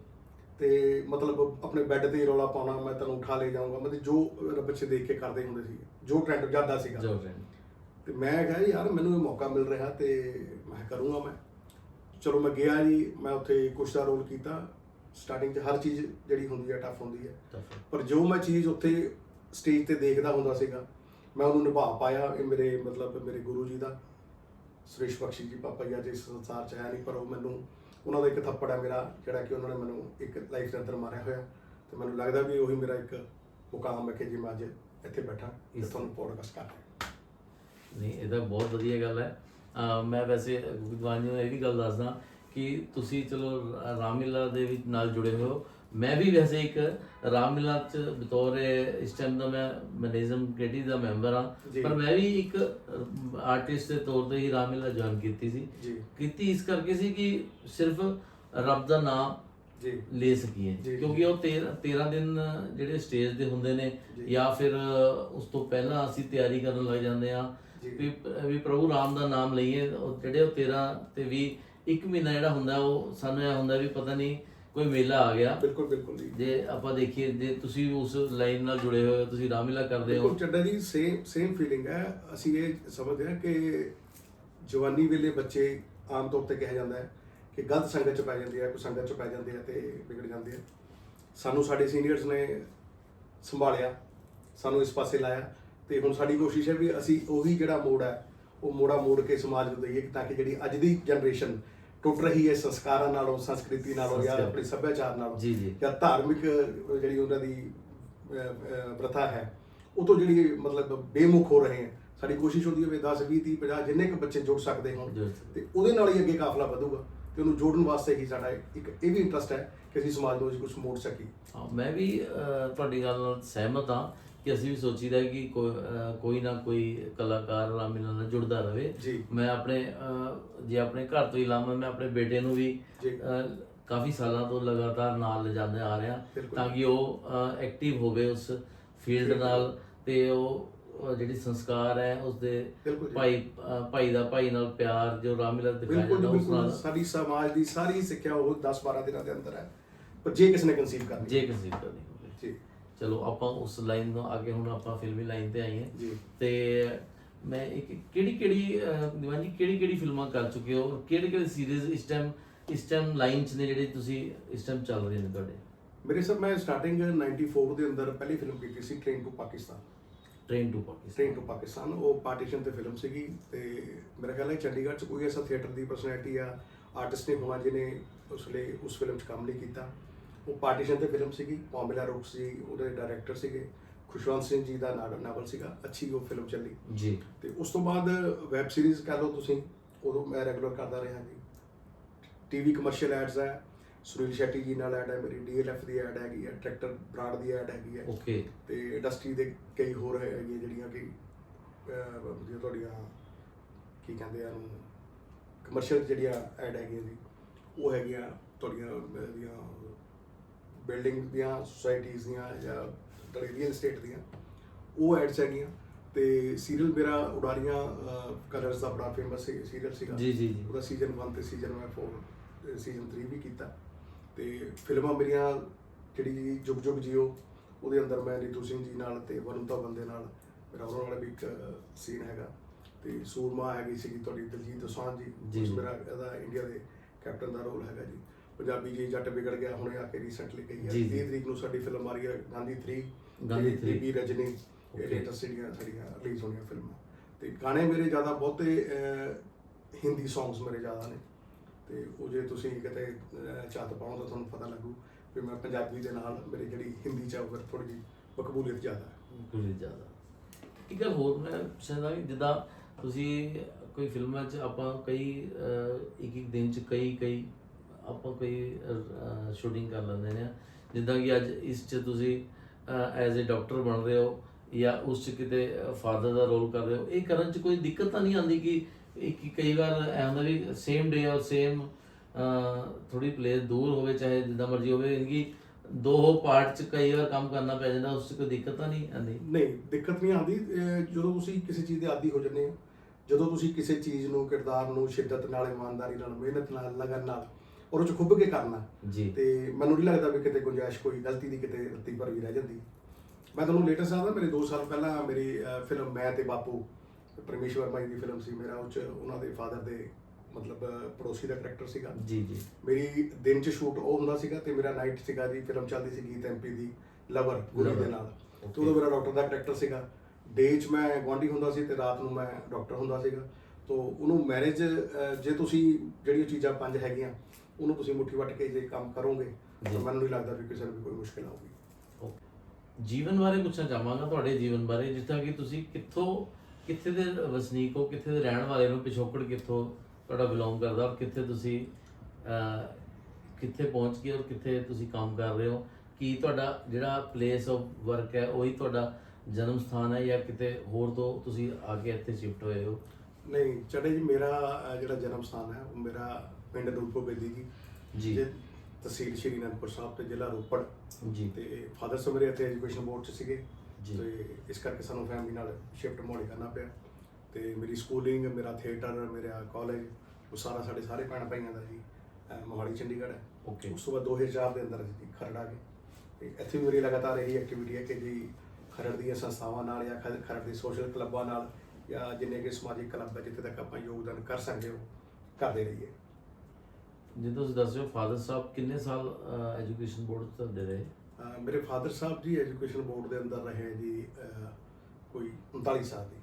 ਤੇ ਮਤਲਬ ਆਪਣੇ ਬੈੱਡ ਤੇ ਹੀ ਰੌਲਾ ਪਾਉਣਾ ਮੈਂ ਤੈਨੂੰ ਉਠਾ ਲੈ ਜਾਊਂਗਾ। ਮਤਲਬ ਜੋ ਬੱਚੇ ਦੇਖ ਕੇ ਕਰਦੇ ਹੁੰਦੇ ਸੀ ਜੋ ਟ੍ਰੈਂਡ ਜ਼ਿਆਦਾ ਸੀਗਾ। ਜੋ ਰੈਂਡ ਤੇ ਮੈਂ ਕਿਹਾ ਯਾਰ ਮੈਨੂੰ ਇਹ ਮੌਕਾ ਮਿਲ ਰਿਹਾ ਤੇ ਮੈਂ ਕਰੂੰਗਾ ਮੈਂ। ਚਲੋ ਮੈਂ ਗਿਆ ਜੀ ਮੈਂ ਉੱਥੇ ਕੁਛ ਦਾ ਰੋਲ ਕੀਤਾ। ਸਟਾਰਟਿੰਗ 'ਚ ਹਰ ਚੀਜ਼ ਜਿਹੜੀ ਹੁੰਦੀ ਹੈ ਟਫ ਹੁੰਦੀ ਹੈ ਪਰ ਜੋ ਮੈਂ ਚੀਜ਼ ਉੱਥੇ ਸਟੇਜ ਤੇ ਦੇਖਦਾ ਹੁੰਦਾ ਸੀਗਾ ਮੈਂ ਉਹਨੂੰ ਨਿਭਾ ਪਾਇਆ ਇਹ ਮੇਰੇ ਮਤਲਬ ਮੇਰੇ ਗੁਰੂ ਜੀ ਦਾ। ਸੁਰੇਸ਼ ਬਖਸ਼ੀ ਜੀ ਪਾਪਾ ਜੀ ਅੱਜ ਇਸ ਸੰਸਾਰ 'ਚ ਹੈ ਨਹੀਂ ਪਰ ਉਹ ਮੈਨੂੰ ਉਹਨਾਂ ਦਾ ਇੱਕ ਥੱਪੜ ਹੈ ਮੇਰਾ ਜਿਹੜਾ ਕਿ ਉਹਨਾਂ ਨੇ ਮੈਨੂੰ ਇੱਕ ਲਾਈਫ ਦੇ ਅੰਦਰ ਮਾਰਿਆ ਹੋਇਆ। ਤੇ ਮੈਨੂੰ ਲੱਗਦਾ ਵੀ ਉਹੀ ਮੇਰਾ ਇੱਕ ਮੁਕਾਮ ਹੈ ਕਿ ਜੇ ਮੈਂ ਅੱਜ ਇੱਥੇ ਬੈਠਾ ਤੇ ਇਸ- ਤੁਹਾਨੂੰ ਪੋਡਕਾਸਟ ਕਰ ਰਿਹਾ। ਨਹੀਂ ਇਹ ਤਾਂ ਬਹੁਤ ਵਧੀਆ ਗੱਲ ਹੈ। ਮੈਂ ਵੈਸੇ ਵਿਦਵਾਨ ਜੀ ਨੂੰ ਇਹ ਵੀ ਗੱਲ ਦੱਸਦਾ ਕਿ ਤੁਸੀਂ ਚਲੋ ਰਾ- ਰਾਮਲੀਲਾ ਦੇ ਵਿੱਚ ਨਾਲ ਜੁੜੇ ਹੋ। ਮੈਂ ਵੀ ਵੈਸੇ ਇੱਕ ਰਾਮਲੀਲਾ ਚ ਬਤੌਰ ਇਸ ਟਾਈਮ ਦਾ ਮੈਂ ਮੈਨੇਜਮੈਂਟ ਕਮੇਟੀ ਦਾ ਮੈਂਬਰ ਹਾਂ ਜੀ। ਪਰ ਮੈਂ ਵੀ ਇੱਕ ਆਰਟਿਸਟ ਦੇ ਤੌਰ ਤੇ ਹੀ ਰਾਮਲੀਲਾ ਜੁਆਇਨ ਕੀਤੀ ਸੀ ਕੀਤੀ ਇਸ ਕਰਕੇ ਸੀ ਕਿ ਸਿਰਫ ਰੱਬ ਦਾ ਨਾਮ ਜੀ ਲੈ ਸਕੀਏ। ਕਿਉਂਕਿ ਉਹ 13 ਦਿਨ ਜਿਹੜੇ ਸਟੇਜ ਦੇ ਹੁੰਦੇ ਨੇ ਜੀ। ਫਿਰ ਉਸ ਤੋਂ ਪਹਿਲਾਂ ਅਸੀਂ ਤਿਆਰੀ ਕਰਨ ਲੱਗ ਜਾਂਦੇ ਆ। ਵੀ ਵੀ ਪ੍ਰਭੂ ਰਾਮ ਦਾ ਨਾਮ ਲਈਏ ਉਹ ਜਿਹੜੇ ਉਹ 13 ਤੇ ਵੀ ਇੱਕ ਮਹੀਨਾ ਜਿਹੜਾ ਹੁੰਦਾ ਉਹ ਸਾਨੂੰ ਇਹ ਹੁੰਦਾ ਵੀ ਪਤਾ ਨਹੀਂ ਕੋਈ ਮੇਲਾ ਆ ਗਿਆ। ਬਿਲਕੁਲ ਬਿਲਕੁਲ ਜੀ। ਜੇ ਆਪਾਂ ਦੇਖੀਏ ਜੇ ਤੁਸੀਂ ਉਸ ਲਾਈਨ ਨਾਲ ਜੁੜੇ ਹੋਏ ਹੋ ਤੁਸੀਂ ਰਾਮਲੀਲਾ ਕਰਦੇ ਹੋ। ਬਿਲਕੁਲ ਚੱਡਾ ਜੀ ਸੇਮ ਸੇਮ ਫੀਲਿੰਗ ਹੈ। ਅਸੀਂ ਇਹ ਸਮਝਦੇ ਹਾਂ ਕਿ ਜਵਾਨੀ ਵੇਲੇ ਬੱਚੇ ਆਮ ਤੌਰ ਤੇ ਕਿਹਾ ਜਾਂਦਾ ਹੈ ਕਿ ਗਲਤ ਸੰਗਤ ਚ ਪੈ ਜਾਂਦੇ ਆ ਕੋਈ ਸੰਗਤ ਚ ਪੈ ਜਾਂਦੇ ਆ ਤੇ ਵਿਗੜ ਜਾਂਦੇ ਆ। ਸਾਨੂੰ ਸਾਡੇ ਸੀਨੀਅਰਸ ਨੇ ਸੰਭਾਲਿਆ ਸਾਨੂੰ ਇਸ ਪਾਸੇ ਲਾਇਆ ਤੇ ਹੁਣ ਸਾਡੀ ਕੋਸ਼ਿਸ਼ ਹੈ ਵੀ ਅਸੀਂ ਉਹੀ ਜਿਹੜਾ ਮੋੜ ਹੈ ਉਹ ਮੋੜਾ ਮੋੜ ਕੇ ਸਮਾਜ ਨੂੰ ਦਈਏ ਤਾਂ ਕਿ ਜਿਹੜੀ ਅੱਜ ਦੀ ਜਨਰੇਸ਼ਨ ਟੁੱਟ ਰਹੀ ਹੈ ਸੰਸਕਾਰਾਂ ਨਾਲੋਂ ਸੰਸਕ੍ਰਿਤੀ ਨਾਲੋਂ ਜਾਂ। ਆਪਣੇ ਸੱਭਿਆਚਾਰ ਨਾਲੋਂ ਜੀ, ਜੀ। ਜਾਂ ਧਾਰਮਿਕ ਜਿਹੜੀ ਉਹਨਾਂ ਦੀ ਪ੍ਰਥਾ ਹੈ ਉਹ ਤੋਂ ਜਿਹੜੀ ਮਤਲਬ ਬੇਮੁਖ ਹੋ ਰਹੇ ਹੈ ਸਾਡੀ ਕੋਸ਼ਿਸ਼ ਹੁੰਦੀ ਹੈ ਵੀ 10 20 30 50 ਜਿੰਨੇ ਕੁ ਬੱਚੇ ਜੁੜ ਸਕਦੇ ਹੋਣ। ਤੇ ਉਹਦੇ ਨਾਲ ਹੀ ਅੱਗੇ ਕਾਫਲਾ ਵਧੂਗਾ ਤੇ ਉਹਨੂੰ ਜੋੜਨ ਵਾਸਤੇ ਹੀ ਸਾਡਾ ਇੱਕ ਇਹ ਵੀ ਇੰਟਰਸਟ ਹੈ ਕਿ ਅਸੀਂ ਸਮਾਜ ਨੂੰ ਕੁਝ ਮੋੜ ਸਕੀਏ ਹਾਂ ਮੈਂ ਵੀ ਤੁਹਾਡੀ ਗੱਲ ਨਾਲ ਸਹਿਮਤ ਹਾਂ ਕਿ ਅਸੀਂ ਵੀ ਸੋਚੀਦਾ ਕਿ ਕੋਈ ਅਹ, ਕੋਈ ਨਾ ਕੋਈ ਕਲਾਕਾਰ ਰਾਮਲੀਲਾ ਨਾਲ ਜੁੜਦਾ ਰਹੇ ਜੀ। ਮੈਂ ਆਪਣੇ ਅਹ, ਜੇ ਆਪਣੇ ਘਰ ਤੋਂ ਹੀ ਲਾਵਾਂ ਮੈਂ ਆਪਣੇ ਬੇਟੇ ਨੂੰ ਵੀ ਜੀ। ਅਹ, ਕਾਫੀ ਸਾਲਾਂ ਤੋਂ ਲਗਾਤਾਰ ਨਾਲ ਲਿਜਾਂਦੇ ਆ ਰਿਹਾ ਬਿਲਕੁਲ। ਤਾਂ ਕਿ ਉਹ ਐਕਟਿਵ ਹੋਵੇ ਉਸ ਫੀਲਡ ਬਿਲਕੁਲ। ਨਾਲ ਤੇ ਉਹ ਅਹ, ਜਿਹੜੀ ਸੰਸਕਾਰ ਹੈ ਉਸ ਦੇ ਬਿਲਕੁਲ ਜੀ। ਭਾਈ ਅਹ, ਭਾਈ ਦਾ ਭਾਈ ਨਾਲ ਪਿਆਰ ਜੋ ਰਾਮਲੀਲਾ ਦਿਖਾਇਆ ਬਿਲਕੁਲ ਜਾਂਦਾ ਉਸ ਬਿਲਕੁਲ ਨਾਲ ਸਾਡੀ ਸਮਾਜ ਦੀ ਸਾਰੀ ਸਿੱਖਿਆ ਉਹ 10 12 ਦਿਨਾਂ ਦੇ ਅੰਦਰ ਹੈ ਪਰ ਜੇ ਕਿਸ ਨੇ ਕਨਸੀਵ ਕਰਨੀ ਜੇ ਕਿਸੇ ਜੀ ਚਲੋ ਆਪਾਂ ਉਸ ਲਾਈਨ ਤੋਂ ਅੱਗੇ ਹੁਣ ਆਪਾਂ ਫਿਲਮੀ ਲਾਈਨ ਤੇ ਆਏ ਹਾਂ ਜੀ। ਤੇ ਮੈਂ ਇੱਕ ਕਿਹੜੀ ਕਿਹੜੀ ਦੀਵਾਨ ਜੀ ਕਿਹੜੀ ਕਿਹੜੀ ਫਿਲਮਾਂ ਕਰ ਚੁੱਕੇ ਹੋ? ਕਿਹੜੇ ਕਿਹੜੇ ਸੀਰੀਜ਼ ਇਸ ਟਾਈਮ ਇਸ ਟਾਈਮ ਲਾਈਨ 'ਚ ਨੇ ਜਿਹੜੇ ਤੁਸੀਂ ਇਸ ਟਾਈਮ ਚੱਲ ਰਹੇ ਨੇ ਤੁਹਾਡੇ? ਮੇਰੇ ਸਰ ਮੈਂ ਸਟਾਰਟਿੰਗ 94 ਦੇ ਅੰਦਰ ਪਹਿਲੀ ਫਿਲਮ ਕੀਤੀ ਸੀ train to Pakistan train to Pakistan train to Pakistan ਉਹ ਪਾਰਟੀਸ਼ਨ ਤੇ ਫਿਲਮ ਸੀਗੀ। ਤੇ ਮੇਰਾ ਖਿਆਲ ਹੈ ਚੰਡੀਗੜ੍ਹ 'ਚ ਕੋਈ ਐਸਾ ਥੀਏਟਰ ਦੀ ਪਰਸਨੈਲਿਟੀ ਆ ਆਰਟਿਸਟ ਨੇ ਹੋਣਾ ਜਿਹਨੇ ਉਸ ਲਈ ਉਸ ਫਿਲਮ 'ਚ ਕੰਮ ਨਹੀਂ ਕੀਤਾ। ਉਹ ਪਾਰਟੀਸ਼ਨ ਤੇ ਫਿਲਮ ਸੀਗੀ ਪੌਮਿਲਾ ਰੋਕਸ ਜੀ ਉਹਦੇ ਡਾਇਰੈਕਟਰ ਸੀਗੇ ਖੁਸ਼ਵੰਤ ਸਿੰਘ ਜੀ ਦਾ ਨਾਵਲ ਸੀਗਾ ਅੱਛੀ ਉਹ ਫਿਲਮ ਚੱਲੀ। ਜੀ। ਤੇ ਉਸ ਤੋਂ ਬਾਅਦ ਵੈਬ ਸੀਰੀਜ਼ ਕਹ ਲਓ ਤੁਸੀਂ ਉਦੋਂ ਮੈਂ ਰੈਗੂਲਰ ਕਰਦਾ ਰਿਹਾ ਜੀ। ਟੀਵੀ ਕਮਰਸ਼ੀਅਲ ਐਡਸ ਹੈ ਸੁਨੀਲ ਸ਼ੈਟੀ ਜੀ ਨਾਲ ਐਡ ਹੈ ਮੇਰੀ ਡੀਐਲਐਫ ਦੀ ਐਡ ਹੈਗੀ ਹੈ ਟਰੈਕਟਰ ਬ੍ਰਾਂਡ ਦੀ ਐਡ ਹੈਗੀ ਹੈ। ਓਕੇ ਤੇ ਇੰਡਸਟਰੀ ਦੇ ਕਈ ਹੋਰ ਹੈਗੀਆਂ ਜਿਹੜੀਆਂ ਕਿ ਜਿਹੜੀਆਂ ਤੁਹਾਡੀਆਂ ਕੀ ਕਹਿੰਦੇ ਆ ਕਮਰਸ਼ੀਅਲ ਜਿਹੜੀਆਂ ਐਡ ਹੈਗੀਆਂ ਜੀ ਉਹ ਹੈਗੀਆਂ ਤੁਹਾਡੀਆਂ ਬਿਲਡਿੰਗ ਦੀਆਂ ਸੁਸਾਇਟੀਆਂ ਦੀਆਂ ਜਾਂ ਰੀਅਲ ਏਸਟੇਟ ਦੀਆਂ ਉਹ ਐਡਸ ਹੈਗੀਆਂ ਤੇ ਸੀਰੀਅਲ ਮੇਰਾ ਉਡਾਰੀਆਂ ਕਲਰਸ ਦਾ ਬੜਾ ਫੇਮਸ ਸੀਰੀਅਲ ਸੀਗਾ ਜੀ, ਜੀ, ਜੀ। ਉਹਦਾ ਸੀਜ਼ਨ 1 ਤੇ ਸੀਜ਼ਨ ਮੈਂ 4 ਸੀਜ਼ਨ 3 ਵੀ ਕੀਤਾ ਤੇ ਫਿਲਮਾਂ ਮੇਰੀਆਂ ਜਿਹੜੀ ਜੁਗ ਜੁਗ ਜੀਓ ਉਹਦੇ ਅੰਦਰ ਮੈਂ ਨੀਤੂ ਸਿੰਘ ਜੀ ਨਾਲ ਤੇ ਵਰੁਣ ਧਵਨ ਦੇ ਨਾਲ ਮੇਰਾ ਉਹਨਾਂ ਨਾਲ ਵੀ ਇੱਕ ਸੀਨ ਹੈਗਾ ਤੇ ਸੂਰਮਾ ਹੈਗੀ ਸੀਗੀ ਤੁਹਾਡੀ ਦਲਜੀਤ ਦੋਸਾਂਝ ਜੀ ਉਸ ਜੀ। ਮੇਰਾ ਇਹਦਾ ਇੰਡੀਆ ਦੇ ਕੈਪਟਨ ਦਾ ਰੋਲ ਹੈਗਾ ਜੀ ਪੰਜਾਬੀ ਜੀ ਜੱਟ ਵਿਗੜ ਗਿਆ ਹੁਣੇ ਆ ਕੇ ਰੀਸੈਂਟਲੀ ਗਈ ਹੈ। ਜੀ, ਜੀ। 30 ਤਰੀਕ ਨੂੰ ਸਾਡੀ ਫਿਲਮ ਆ ਰਹੀ ਹੈ ਗਾਂਧੀ 3 ਗਾਂਧੀ ਤੇ 3 ਬੀਬੀ ਰਜਨੀ Okay. ਇਹ ਲੇਟੈਸਟ ਜਿਹੜੀਆਂ ਸਾਡੀਆਂ ਰਿਲੀਜ਼ ਹੋਣੀਆਂ ਫਿਲਮਾਂ ਤੇ ਗਾਣੇ ਮੇਰੇ ਜ਼ਿਆਦਾ ਬਹੁਤੇ ਅਹ, ਹਿੰਦੀ ਸੌਂਗਸ ਮੇਰੇ ਜ਼ਿਆਦਾ ਨੇ। ਤੇ ਉਹ ਜੇ ਤੁਸੀਂ ਕਿਤੇ ਅਹ, ਝੱਤ ਪਾਉਂ ਤਾਂ ਤੁਹਾਨੂੰ ਪਤਾ ਲੱਗੂ ਵੀ ਮੈਂ ਪੰਜਾਬੀ ਦੇ ਨਾਲ ਮੇਰੀ ਜਿਹੜੀ ਹਿੰਦੀ ਚ ਉਹ ਥੋੜੀ ਜਿਹੀ ਮਕਬੂਲੀਅਤ ਜ਼ਿਆਦਾ ਹੈ। ਕੁਝ ਜ਼ਿਆਦਾ। ਇੱਕ ਗੱਲ ਹੋਰ ਮੈਂ ਪੁੱਛਣਾ ਵੀ ਜਿੱਦਾਂ ਤੁਸੀਂ ਕੋਈ ਫਿਲਮਾਂ 'ਚ ਆਪਾਂ ਕਈ ਅਹ, ਇੱਕ ਇੱਕ ਦਿਨ 'ਚ ਕਈ ਕਈ ਆਪਾਂ ਕੋਈ ਸ਼ੂਟਿੰਗ ਕਰ ਲੈਂਦੇ ਨੇ। ਜਿੱਦਾਂ ਕਿ ਅੱਜ ਇਸ 'ਚ ਤੁਸੀਂ ਐਜ਼ ਅ ਡਾਕਟਰ ਬਣ ਰਹੇ ਹੋ ਜਾਂ ਉਸ 'ਚ ਕਿਤੇ ਫਾਦਰ ਦਾ ਰੋਲ ਕਰ ਰਹੇ ਹੋ, ਇਹ ਕਰਨ 'ਚ ਕੋਈ ਦਿੱਕਤ ਤਾਂ ਨਹੀਂ ਆਉਂਦੀ ਕਿ ਇੱਕ ਕਈ ਵਾਰ ਐ ਹੁੰਦਾ ਵੀ ਸੇਮ ਡੇ ਔਰ ਸੇਮ ਥੋੜੀ ਪਲੇਸ ਦੂਰ ਹੋਵੇ, ਚਾਹੇ ਜਿੱਦਾਂ ਮਰਜ਼ੀ ਹੋਵੇ ਕਿ ਦੋ ਪਾਰਟ 'ਚ ਕਈ ਵਾਰ ਕੰਮ ਕਰਨਾ ਪੈ ਜਾਂਦਾ, ਉਸ 'ਚ ਕੋਈ ਦਿੱਕਤ ਤਾਂ ਨਹੀਂ ਆਉਂਦੀ? ਨਹੀਂ, ਦਿੱਕਤ ਨਹੀਂ ਆਉਂਦੀ। ਜਦੋਂ ਤੁਸੀਂ ਕਿਸੇ ਚੀਜ਼ ਦੇ ਆਦੀ ਹੋ ਜਾਂਦੇ ਹੋ, ਜਦੋਂ ਤੁਸੀਂ ਕਿਸੇ ਚੀਜ਼ ਨੂੰ, ਕਿਰਦਾਰ ਨੂੰ, ਸ਼ਿੱਦਤ ਨਾਲ, ਇਮਾਨਦਾਰੀ ਨਾਲ, ਮਿਹਨਤ ਨਾਲ, ਲਗਨ ਨਾਲ ਔਰ ਉਹ ਚ ਖੁੱਭ ਕੇ ਕਰਨਾ। ਜੀ। ਤੇ ਮੈਨੂੰ ਨਹੀਂ ਲੱਗਦਾ ਵੀ ਕਿਤੇ ਗੁੰਜਾਇਸ਼ ਕੋਈ ਗਲਤੀ ਦੀ ਕਿਤੇ ਰੱਤੀ ਪਰ ਵੀ ਰਹਿ ਜਾਂਦੀ। ਮੈਂ ਤੁਹਾਨੂੰ ਲੇਟੈਸਟ ਆਦਾ ਮੇਰੇ 2 ਸਾਲ ਪਹਿਲਾਂ ਮੇਰੀ ਫਿਲਮ ਮੈਂ ਤੇ ਬਾਪੂ ਪਰਮੇਸ਼ਵਰ ਮਾਈ ਦੀ ਫਿਲਮ ਸੀ ਮੇਰਾ ਉਹ ਚ ਉਹਨਾਂ ਦੇ ਫਾਦਰ ਦੇ ਮਤਲਬ ਪੜੋਸੀ ਦਾ ਕਰੈਕਟਰ ਸੀਗਾ। ਜੀ ਜੀ। ਮੇਰੀ ਦਿਨ ਚ ਸ਼ੂਟ ਉਹ ਹੁੰਦਾ ਸੀਗਾ ਤੇ ਮੇਰਾ ਨਾਈਟ ਸੀਗਾ ਜੀ ਫਿਲਮ ਚੱਲਦੀ ਸੀ ਗੀਤ ਐਮਪੀ ਦੀ ਲਵਰ ਗੁਰੀ ਦੇ ਨਾਲ. ਤੇ ਉਦੋਂ ਮੇਰਾ ਡਾਕਟਰ ਦਾ ਕਰੈਕਟਰ ਸੀਗਾ। ਡੇ ਚ ਮੈਂ ਗੁਆਂਢੀ ਹੁੰਦਾ ਸੀ ਤੇ ਰਾਤ ਨੂੰ ਮੈਂ ਡਾਕਟਰ ਹੁੰਦਾ ਸੀਗਾ। ਤੋਂ ਉਹਨੂੰ ਮੈਰਿਜ ਜੇ ਤੁਸੀਂ ਜਿਹੜੀਆਂ ਚੀਜ਼ਾਂ ਪੰਜ ਹੈਗੀਆਂ ਉਹਨੂੰ ਤੁਸੀਂ ਮੁੱਠੀ ਵੱਟ ਕੇ ਜੇ ਕੰਮ ਕਰੋਗੇ ਤਾਂ। ਮੈਨੂੰ ਨਹੀਂ ਲੱਗਦਾ ਵੀ ਕਿਸੇ ਨੂੰ ਵੀ ਕੋਈ ਮੁਸ਼ਕਿਲ ਆਊਗੀ। ਜੀਵਨ ਬਾਰੇ ਪੁੱਛਣਾ ਚਾਹਾਂਗਾ ਤੁਹਾਡੇ ਜੀਵਨ ਬਾਰੇ ਤਰ੍ਹਾਂ ਕਿ ਤੁਸੀਂ ਕਿੱਥੋਂ ਕਿੱਥੇ ਦੇ ਵਸਨੀਕ ਹੋ ਕਿੱਥੇ ਦੇ ਰਹਿਣ ਵਾਲੇ ਹੋ ਪਿਛੋਕੜ ਕਿੱਥੋਂ ਤੁਹਾਡਾ ਬਿਲੋਂਗ ਕਰਦਾ ਔਰ ਕਿੱਥੇ ਤੁਸੀਂ ਅਹ, ਕਿੱਥੇ ਪਹੁੰਚ ਗਏ ਔਰ ਕਿੱਥੇ ਤੁਸੀਂ ਕੰਮ ਕਰ ਰਹੇ ਹੋ ਕੀ ਤੁਹਾਡਾ ਜਿਹੜਾ ਪਲੇਸ ਆਫ ਵਰਕ ਹੈ ਉਹੀ ਤੁਹਾਡਾ ਜਨਮ ਸਥਾਨ ਹੈ ਜਾਂ ਕਿਤੇ ਹੋਰ ਤੋਂ ਤੁਸੀਂ ਆ ਕੇ ਇੱਥੇ ਸ਼ਿਫਟ ਹੋਏ ਹੋ? ਨਹੀਂ ਚੜੇ ਜੀ ਮੇਰਾ ਅਹ, ਜਿਹੜਾ ਜਨਮ ਸਥਾਨ ਹੈ ਉਹ ਮੇਰਾ ਪਿੰਡ ਨੂਰਪੁਰ ਬੇਦੀ ਜੀ ਜੀ। ਜੇ ਤਹਿਸੀਲ ਸ਼੍ਰੀ ਅਨੰਦਪੁਰ ਸਾਹਿਬ ਤੇ ਜ਼ਿਲ੍ਹਾ ਰੋਪੜ। ਜੀ। ਤੇ ਫਾਦਰ ਸਾਹਿਬ ਮੇਰੇ ਇੱਥੇ ਐਜੂਕੇਸ਼ਨ ਬੋਰਡ 'ਚ ਸੀਗੇ। ਜੀ। ਤੇ ਇਸ ਕਰਕੇ ਸਾਨੂੰ ਫੈਮਿਲੀ ਨਾਲ ਸ਼ਿਫਟ ਮੋੜੀ ਕਰਨਾ ਪਿਆ। ਤੇ ਮੇਰੀ ਸਕੂਲਿੰਗ ਮੇਰਾ ਥੀਏਟਰ ਮੇਰਾ ਕਾਲਜ ਉਹ ਸਾਰਾ ਸਾਡੇ ਸਾਰੇ ਭੈਣ ਭਾਈਆਂ ਦਾ ਜੀ ਮੋਹਾਲੀ ਚੰਡੀਗੜ੍ਹ। ਹੈ ਓਕੇ ਉਸ ਤੋਂ ਬਾਅਦ 2004 ਦੇ ਅੰਦਰ ਜੀ ਖਰੜ ਗਏ। ਤੇ ਇੱਥੇ ਵੀ ਮੇਰੀ ਲਗਾਤਾਰ ਇਹੀ ਐਕਟੀਵਿਟੀ ਹੈ ਕਿ ਜੀ ਖਰੜ ਦੀਆਂ ਸੰਸਥਾਵਾਂ ਨਾਲ ਜਾਂ ਖਰ- ਖਰੜ ਦੇ ਸੋਸ਼ਲ ਕਲੱਬਾਂ ਨਾਲ ਜਾਂ ਜਿੰਨੇ ਕਿ ਸਮਾਜਿਕ ਕਲੱਬ ਹੈ ਜਿੱਥੇ ਤੱਕ ਆਪਾਂ ਯੋਗਦਾਨ ਕਰ ਸਕਦੇ ਹੋ ਕਰਦੇ ਰਹੀਏ। ਜੇ ਤੁਸੀਂ ਦੱਸ ਰਹੇ ਹੋ ਫਾਦਰ ਸਾਹਿਬ ਕਿੰਨੇ ਸਾਲ ਐਜੂਕੇਸ਼ਨ ਬੋਰਡ ਤੋਂ ਦੇ ਰਹੇ? ਮੇਰੇ father Sahib ji education board ਦੇ ਅੰਦਰ ਰਹੇ ਜੀ ਕੋਈ 39 ਸਾਲ ਦੀ।